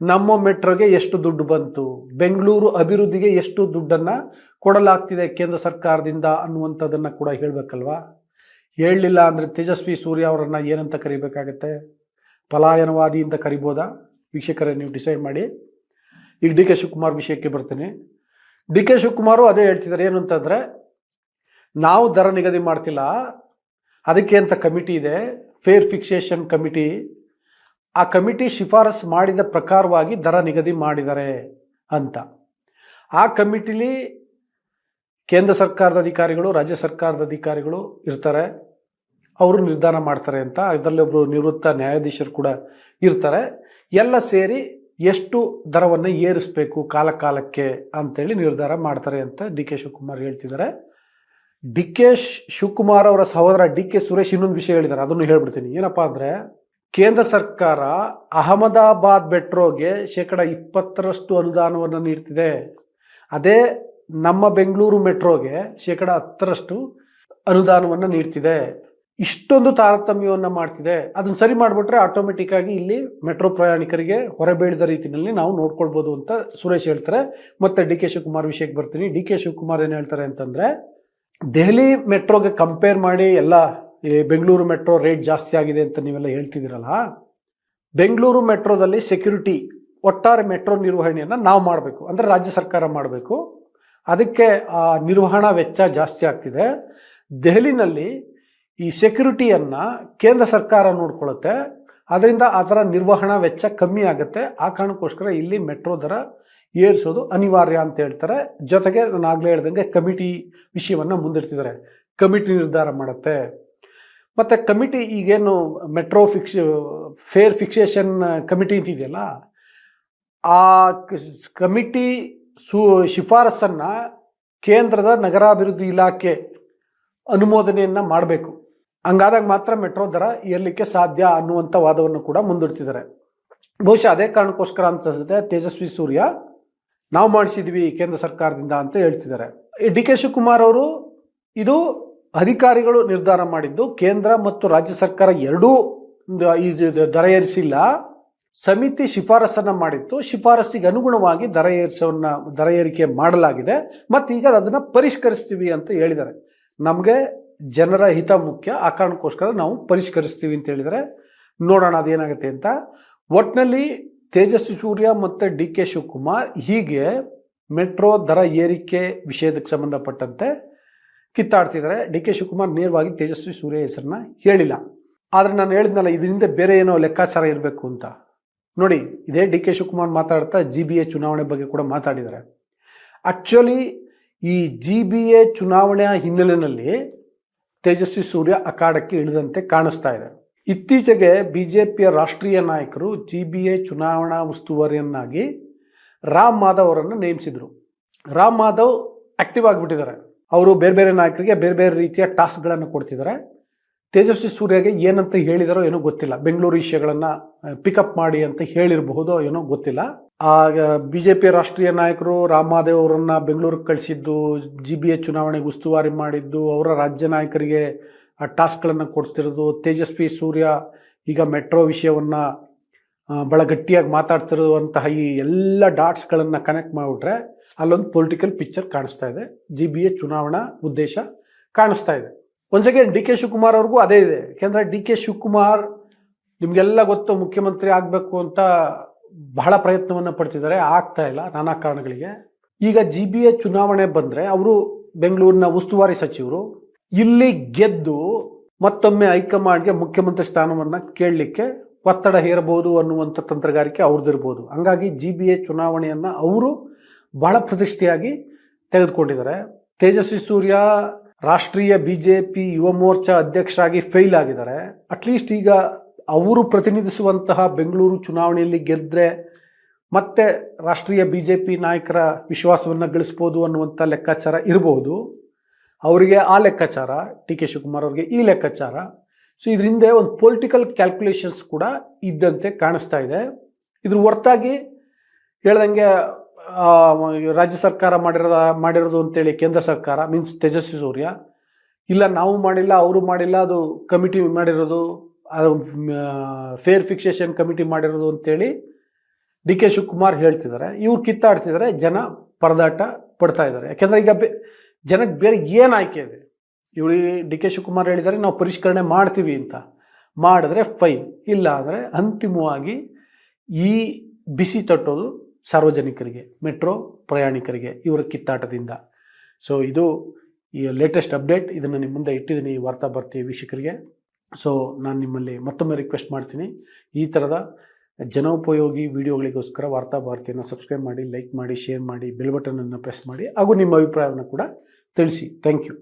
ನಮ್ಮ ಮೆಟ್ರೋಗೆ ಎಷ್ಟು ದುಡ್ಡು ಬಂತು? ಬೆಂಗಳೂರು ಅಭಿವೃದ್ಧಿಗೆ ಎಷ್ಟು ದುಡ್ಡನ್ನು ಕೊಡಲಾಗ್ತಿದೆ ಕೇಂದ್ರ ಸರ್ಕಾರದಿಂದ ಅನ್ನುವಂಥದ್ದನ್ನು ಕೂಡ ಹೇಳಬೇಕಲ್ವಾ? ಹೇಳಲಿಲ್ಲ ಅಂದರೆ ತೇಜಸ್ವಿ ಸೂರ್ಯ ಅವರನ್ನು ಏನಂತ ಕರಿಬೇಕಾಗತ್ತೆ? ಪಲಾಯನವಾದಿ ಅಂತ ಕರಿಬೋದಾ? ವೀಕ್ಷಕರೇ, ನೀವು ಡಿಸೈಡ್ ಮಾಡಿ. ಈಗ ಡಿ ಕೆ ಶಿವಕುಮಾರ್ ವಿಷಯಕ್ಕೆ ಬರ್ತೀನಿ. ಡಿ ಕೆ ಶಿವಕುಮಾರು ಅದೇ ಹೇಳ್ತಿದ್ದಾರೆ. ಏನು ಅಂತಂದರೆ ನಾವು ದರ ನಿಗದಿ ಮಾಡ್ತಿಲ್ಲ. ಅದಕ್ಕೆ ಅಂತ ಕಮಿಟಿ ಇದೆ ಫೇರ್ ಫಿಕ್ಸೇಷನ್ ಕಮಿಟಿ ಆ ಕಮಿಟಿ ಶಿಫಾರಸ್ ಮಾಡಿದ ಪ್ರಕಾರವಾಗಿ ದರ ನಿಗದಿ ಮಾಡಿದ್ದಾರೆ ಅಂತ. ಆ ಕಮಿಟಿಲಿ ಕೇಂದ್ರ ಸರ್ಕಾರದ ಅಧಿಕಾರಿಗಳು, ರಾಜ್ಯ ಸರ್ಕಾರದ ಅಧಿಕಾರಿಗಳು ಇರ್ತಾರೆ. ಅವರು ನಿರ್ಧಾರ ಮಾಡ್ತಾರೆ ಅಂತ. ಅದರಲ್ಲಿ ಒಬ್ಬರು ನಿವೃತ್ತ ನ್ಯಾಯಾಧೀಶರು ಕೂಡ ಇರ್ತಾರೆ. ಎಲ್ಲ ಸೇರಿ ಎಷ್ಟು ದರವನ್ನು ಏರಿಸಬೇಕು ಕಾಲಕಾಲಕ್ಕೆ ಅಂತೇಳಿ ನಿರ್ಧಾರ ಮಾಡ್ತಾರೆ ಅಂತ ಡಿ ಕೆ ಶಿವಕುಮಾರ್ ಹೇಳ್ತಿದ್ದಾರೆ. ಡಿ ಕೆ ಶಿವಕುಮಾರ್ ಅವರ ಸಹೋದರ ಡಿ ಕೆ ಸುರೇಶ್ ಇನ್ನೊಂದು ವಿಷಯ ಹೇಳಿದ್ದಾರೆ, ಅದನ್ನು ಹೇಳ್ಬಿಡ್ತೀನಿ. ಏನಪ್ಪ ಅಂದರೆ, ಕೇಂದ್ರ ಸರ್ಕಾರ ಅಹಮದಾಬಾದ್ ಮೆಟ್ರೋಗೆ ಶೇಕಡ ಇಪ್ಪತ್ತರಷ್ಟು ಅನುದಾನವನ್ನು ನೀಡ್ತಿದೆ. ಅದೇ ನಮ್ಮ ಬೆಂಗಳೂರು ಮೆಟ್ರೋಗೆ ಶೇಕಡ ಹತ್ತರಷ್ಟು ಅನುದಾನವನ್ನು ನೀಡ್ತಿದೆ. ಇಷ್ಟೊಂದು ತಾರತಮ್ಯವನ್ನು ಮಾಡ್ತಿದೆ. ಅದನ್ನು ಸರಿ ಮಾಡಿಬಿಟ್ರೆ ಆಟೋಮೆಟಿಕ್ ಆಗಿ ಇಲ್ಲಿ ಮೆಟ್ರೋ ಪ್ರಯಾಣಿಕರಿಗೆ ಹೊರಬೀಳಿದ ರೀತಿಯಲ್ಲಿ ನಾವು ನೋಡ್ಕೊಳ್ಬೋದು ಅಂತ ಸುರೇಶ್ ಹೇಳ್ತಾರೆ. ಮತ್ತು ಡಿ ಕೆ ಶಿವಕುಮಾರ್ ವಿಷಯಕ್ಕೆ ಬರ್ತೀನಿ. ಡಿ ಕೆ ಶಿವಕುಮಾರ್ ಏನು ಹೇಳ್ತಾರೆ ಅಂತಂದರೆ ದೆಹಲಿ ಮೆಟ್ರೋಗೆ ಕಂಪೇರ್ ಮಾಡಿ ಎಲ್ಲ, ಈ ಬೆಂಗಳೂರು ಮೆಟ್ರೋ ರೇಟ್ ಜಾಸ್ತಿ ಆಗಿದೆ ಅಂತ ನೀವೆಲ್ಲ ಹೇಳ್ತಿದ್ದೀರಲ್ಲ, ಬೆಂಗಳೂರು ಮೆಟ್ರೋದಲ್ಲಿ ಸೆಕ್ಯೂರಿಟಿ ಒಟ್ಟಾರೆ ಮೆಟ್ರೋ ನಿರ್ವಹಣೆಯನ್ನು ನಾವು ಮಾಡಬೇಕು, ಅಂದರೆ ರಾಜ್ಯ ಸರ್ಕಾರ ಮಾಡಬೇಕು. ಅದಕ್ಕೆ, ಆ, ನಿರ್ವಹಣಾ ವೆಚ್ಚ ಜಾಸ್ತಿ ಆಗ್ತಿದೆ. ದೆಹಲಿನಲ್ಲಿ ಈ ಸೆಕ್ಯೂರಿಟಿಯನ್ನು ಕೇಂದ್ರ ಸರ್ಕಾರ ನೋಡ್ಕೊಳ್ಳುತ್ತೆ ಅದರಿಂದ ಅದರ ನಿರ್ವಹಣಾ ವೆಚ್ಚ ಕಮ್ಮಿ ಆಗುತ್ತೆ. ಆ ಕಾರಣಕ್ಕೋಸ್ಕರ ಇಲ್ಲಿ ಮೆಟ್ರೋ ದರ ಏರಿಸೋದು ಅನಿವಾರ್ಯ ಅಂತ ಹೇಳ್ತಾರೆ. ಜೊತೆಗೆ ನಾನು ಆಗಲೇ ಹೇಳ್ದಂಗೆ ಕಮಿಟಿ ವಿಷಯವನ್ನು ಮುಂದಿಡ್ತಿದ್ದಾರೆ. ಕಮಿಟಿ ನಿರ್ಧಾರ ಮಾಡುತ್ತೆ. ಮತ್ತು ಕಮಿಟಿ ಈಗೇನು metro fix, fare fixation committee ಅಂತಿದೆಯಲ್ಲ, ಆ ಕಮಿಟಿ ಸು ಶಿಫಾರಸನ್ನು ಕೇಂದ್ರದ ನಗರಾಭಿವೃದ್ಧಿ ಇಲಾಖೆ ಅನುಮೋದನೆಯನ್ನು ಮಾಡಬೇಕು. ಹಂಗಾದಾಗ ಮಾತ್ರ ಮೆಟ್ರೋ ದರ ಏರಲಿಕ್ಕೆ ಸಾಧ್ಯ ಅನ್ನುವಂಥ ವಾದವನ್ನು ಕೂಡ ಮುಂದಿಡ್ತಿದ್ದಾರೆ. ಬಹುಶಃ ಅದೇ ಕಾರಣಕ್ಕೋಸ್ಕರ ಅಂತ ಅನ್ಸುತ್ತೆ. ತೇಜಸ್ವಿ ಸೂರ್ಯ ನಾವು ಮಾಡಿಸಿದ್ವಿ ಕೇಂದ್ರ ಸರ್ಕಾರದಿಂದ ಅಂತ ಹೇಳ್ತಿದ್ದಾರೆ. ಡಿ ಕೆ ಶಿವಕುಮಾರ್ ಅವರು ಇದು ಅಧಿಕಾರಿಗಳು ನಿರ್ಧಾರ ಮಾಡಿದ್ದು, ಕೇಂದ್ರ ಮತ್ತು ರಾಜ್ಯ ಸರ್ಕಾರ ಎರಡೂ ದರ ಏರಿಸಿಲ್ಲ. ಸಮಿತಿ ಶಿಫಾರಸನ್ನು ಮಾಡಿತ್ತು. ಶಿಫಾರಸ್ಸಿಗೆ ಅನುಗುಣವಾಗಿ ದರ ಏರಿಸೋನ್ನ, ದರ ಏರಿಕೆ ಮಾಡಲಾಗಿದೆ. ಮತ್ತು ಈಗ ಅದನ್ನು ಪರಿಷ್ಕರಿಸ್ತೀವಿ ಅಂತ ಹೇಳಿದ್ದಾರೆ. ನಮಗೆ ಜನರ ಹಿತ ಮುಖ್ಯ. ಆ ಕಾರಣಕ್ಕೋಸ್ಕರ ನಾವು ಪರಿಷ್ಕರಿಸ್ತೀವಿ ಅಂತ ಹೇಳಿದರೆ ನೋಡೋಣ ಅದೇನಾಗುತ್ತೆ ಅಂತ. ಒಟ್ಟಿನಲ್ಲಿ ತೇಜಸ್ವಿ ಸೂರ್ಯ ಮತ್ತು ಡಿ ಕೆ ಶಿವಕುಮಾರ್ ಹೀಗೆ ಮೆಟ್ರೋ ದರ ಏರಿಕೆ ವಿಷಯದಕ್ಕೆ ಸಂಬಂಧಪಟ್ಟಂತೆ ಕಿತ್ತಾಡ್ತಿದ್ದಾರೆ. ಡಿ ಕೆ ಶಿವಕುಮಾರ್ ನೇರವಾಗಿ ತೇಜಸ್ವಿ ಸೂರ್ಯ ಹೆಸರನ್ನ ಹೇಳಿಲ್ಲ. ಆದರೆ ನಾನು ಹೇಳಿದ್ನಲ್ಲ, ಇದರಿಂದ ಬೇರೆ ಏನೋ ಲೆಕ್ಕಾಚಾರ ಇರಬೇಕು ಅಂತ. ನೋಡಿ, ಇದೇ ಡಿ ಕೆ ಶಿವಕುಮಾರ್ ಮಾತಾಡ್ತಾ ಜಿ ಬಿ ಎ ಚುನಾವಣೆ ಬಗ್ಗೆ ಕೂಡ ಮಾತಾಡಿದ್ದಾರೆ. ಆ್ಯಕ್ಚುಲಿ ಈ ಜಿ ಬಿ ಎ ಚುನಾವಣೆಯ ಹಿನ್ನೆಲೆಯಲ್ಲಿ ತೇಜಸ್ವಿ ಸೂರ್ಯ ಅಖಾಡಕ್ಕೆ ಇಳಿದಂತೆ ಕಾಣಿಸ್ತಾ ಇದೆ. ಇತ್ತೀಚೆಗೆ ಬಿ ಜೆ ಪಿಯ ರಾಷ್ಟ್ರೀಯ ನಾಯಕರು ಜಿ ಬಿ ಎ ಚುನಾವಣಾ ಉಸ್ತುವಾರಿಯನ್ನಾಗಿ ರಾಮ್ ಮಾಧವ್ ಅವರನ್ನು ನೇಮಿಸಿದರು. ರಾಮ್ ಮಾಧವ್ ಆಕ್ಟಿವ್ ಆಗಿಬಿಟ್ಟಿದ್ದಾರೆ. ಅವರು ಬೇರೆ ಬೇರೆ ನಾಯಕರಿಗೆ ಬೇರೆ ಬೇರೆ ರೀತಿಯ ಟಾಸ್ಕ್ಗಳನ್ನು ಕೊಡ್ತಿದ್ದಾರೆ. ತೇಜಸ್ವಿ ಸೂರ್ಯಗೆ ಏನಂತ ಹೇಳಿದಾರೋ ಏನೋ ಗೊತ್ತಿಲ್ಲ. ಬೆಂಗಳೂರು ವಿಷಯಗಳನ್ನು ಪಿಕಪ್ ಮಾಡಿ ಅಂತ ಹೇಳಿರಬಹುದೋ ಏನೋ ಗೊತ್ತಿಲ್ಲ. ಆಗ ಬಿ ಜೆ ಪಿ ರಾಷ್ಟ್ರೀಯ ನಾಯಕರು ರಾಮ್ ಮಾಧವ್ ಅವರನ್ನು ಬೆಂಗಳೂರಿಗೆ ಕಳಿಸಿದ್ದು, ಜಿ ಬಿ ಎ ಚುನಾವಣೆಗೆ ಉಸ್ತುವಾರಿ ಮಾಡಿದ್ದು, ಅವರ ರಾಜ್ಯ ನಾಯಕರಿಗೆ ಆ ಟಾಸ್ಕ್ಗಳನ್ನು ಕೊಡ್ತಿರೋದು. ತೇಜಸ್ವಿ, ಸೂರ್ಯ ಈಗ ಮೆಟ್ರೋ ವಿಷಯವನ್ನು ಭಾಳ ಗಟ್ಟಿಯಾಗಿ ಮಾತಾಡ್ತಿರುವಂತಹ ಈ ಎಲ್ಲ ಡಾಟ್ಸ್ಗಳನ್ನು ಕನೆಕ್ಟ್ ಮಾಡಿಬಿಟ್ರೆ ಅಲ್ಲೊಂದು ಪೊಲಿಟಿಕಲ್ ಪಿಕ್ಚರ್ ಕಾಣಿಸ್ತಾ ಇದೆ. ಜಿ ಬಿ ಎ ಚುನಾವಣಾ ಉದ್ದೇಶ ಕಾಣಿಸ್ತಾ ಇದೆ. ಒಂದು ಸೆಕೆಂಡ್ ಡಿ ಕೆ ಶಿವಕುಮಾರ್ ಅವ್ರಿಗೂ ಅದೇ ಇದೆ. ಯಾಕೆಂದರೆ ಡಿ ಕೆ ಶಿವಕುಮಾರ್ ನಿಮಗೆಲ್ಲ ಗೊತ್ತು, ಮುಖ್ಯಮಂತ್ರಿ ಆಗಬೇಕು ಅಂತ ಬಹಳ ಪ್ರಯತ್ನವನ್ನು ಪಡ್ತಿದ್ದಾರೆ. ಆಗ್ತಾ ಇಲ್ಲ ನಾನಾ ಕಾರಣಗಳಿಗೆ. ಈಗ ಜಿ ಬಿ ಎ ಚುನಾವಣೆ ಬಂದರೆ ಅವರು ಬೆಂಗಳೂರಿನ ಉಸ್ತುವಾರಿ ಸಚಿವರು ಇಲ್ಲಿ ಗೆದ್ದು ಮತ್ತೊಮ್ಮೆ ಹೈಕಮಾಂಡ್ಗೆ ಮುಖ್ಯಮಂತ್ರಿ ಸ್ಥಾನವನ್ನು ಕೇಳಲಿಕ್ಕೆ ಒತ್ತಡ ಹೇರಬಹುದು ಅನ್ನುವಂಥ ತಂತ್ರಗಾರಿಕೆ ಅವ್ರದ್ದಿರ್ಬೋದು ಹಂಗಾಗಿ ಜಿ ಬಿ ಎ ಚುನಾವಣೆಯನ್ನು ಅವರು ಬಹಳ ಪ್ರತಿಷ್ಠೆಯಾಗಿ ತೆಗೆದುಕೊಂಡಿದ್ದಾರೆ. ತೇಜಸ್ವಿ ಸೂರ್ಯ ರಾಷ್ಟ್ರೀಯ B J P Yuva Morcha ಅಧ್ಯಕ್ಷರಾಗಿ ಫೇಲ್ ಆಗಿದ್ದಾರೆ. ಅಟ್ಲೀಸ್ಟ್ ಈಗ ಅವರು ಪ್ರತಿನಿಧಿಸುವಂತಹ ಬೆಂಗಳೂರು ಚುನಾವಣೆಯಲ್ಲಿ ಗೆದ್ದರೆ ಮತ್ತೆ ರಾಷ್ಟ್ರೀಯ ಬಿ ಜೆ ಪಿ ನಾಯಕರ ವಿಶ್ವಾಸವನ್ನು ಗಳಿಸ್ಬೋದು ಅನ್ನುವಂಥ ಲೆಕ್ಕಾಚಾರ ಇರಬಹುದು ಅವರಿಗೆ ಆ ಲೆಕ್ಕಾಚಾರ, ಟಿ ಕೆ ಶಿವಕುಮಾರ್ ಅವ್ರಿಗೆ ಈ ಲೆಕ್ಕಾಚಾರ. ಸೊ ಇದರಿಂದ ಒಂದು ಪೊಲಿಟಿಕಲ್ ಕ್ಯಾಲ್ಕುಲೇಷನ್ಸ್ ಕೂಡ ಇದ್ದಂತೆ ಕಾಣಿಸ್ತಾ ಇದೆ. ಇದ್ರ ಹೊರತಾಗಿ ಹೇಳ್ದಂಗೆ ರಾಜ್ಯ ಸರ್ಕಾರ ಮಾಡಿರೋ ಮಾಡಿರೋದು ಅಂತೇಳಿ ಕೇಂದ್ರ ಸರ್ಕಾರ ಮೀನ್ಸ್ ತೇಜಸ್ವಿ ಸೂರ್ಯ. ಇಲ್ಲ, ನಾವು ಮಾಡಿಲ್ಲ, ಅವರು ಮಾಡಿಲ್ಲ, ಅದು ಕಮಿಟಿ ಮಾಡಿರೋದು, ಅದು ಫೇರ್ ಫಿಕ್ಸೇಷನ್ ಕಮಿಟಿ ಮಾಡಿರೋದು ಅಂತೇಳಿ ಡಿ ಕೆ ಶಿವಕುಮಾರ್ ಹೇಳ್ತಿದ್ದಾರೆ. ಇವ್ರು ಕಿತ್ತಾಡ್ತಿದ್ದಾರೆ, ಜನ ಪರದಾಟ ಪಡ್ತಾ ಇದ್ದಾರೆ. ಯಾಕೆಂದರೆ ಈಗ ಜನಕ್ಕೆ ಬೇರೆ ಏನು ಆಯ್ಕೆ ಇದೆ? ಇವರು ಡಿ ಕೆ ಶಿವಕುಮಾರ್ ಹೇಳಿದ್ದಾರೆ, ನಾವು ಪರಿಷ್ಕರಣೆ ಮಾಡ್ತೀವಿ ಅಂತ. ಮಾಡಿದ್ರೆ ಫೈನ್ ಇಲ್ಲ ಅಂದರೆ ಅಂತಿಮವಾಗಿ ಈ ಬಿಸಿ ತಟ್ಟೋದು ಸಾರ್ವಜನಿಕರಿಗೆ, ಮೆಟ್ರೋ ಪ್ರಯಾಣಿಕರಿಗೆ, ಇವರ ಕಿತ್ತಾಟದಿಂದ. ಸೊ ಇದು ಈ ಲೇಟೆಸ್ಟ್ ಅಪ್ಡೇಟ್ ಇದನ್ನು ನಿಮ್ಮ ಮುಂದೆ ಇಟ್ಟಿದ್ದೀನಿ ಈ ವಾರ್ತಾ ಬರ್ತೀವಿ ವೀಕ್ಷಕರಿಗೆ. ಸೊ ನಾನು ನಿಮ್ಮಲ್ಲಿ ಮತ್ತೊಮ್ಮೆ ರಿಕ್ವೆಸ್ಟ್ ಮಾಡ್ತೀನಿ. ಈ ಥರದ ಜನೋಪಯೋಗಿ ವಿಡಿಯೋಗಳಿಗೋಸ್ಕರ ವಾರ್ತಾ ಭಾರತಿಯನ್ನು ಸಬ್ಸ್ಕ್ರೈಬ್ ಮಾಡಿ, ಲೈಕ್ ಮಾಡಿ, ಶೇರ್ ಮಾಡಿ, ಬೆಲ್ ಬಟನನ್ನು ಪ್ರೆಸ್ ಮಾಡಿ ಹಾಗೂ ನಿಮ್ಮ ಅಭಿಪ್ರಾಯವನ್ನು ಕೂಡ ತಿಳಿಸಿ. Thank you.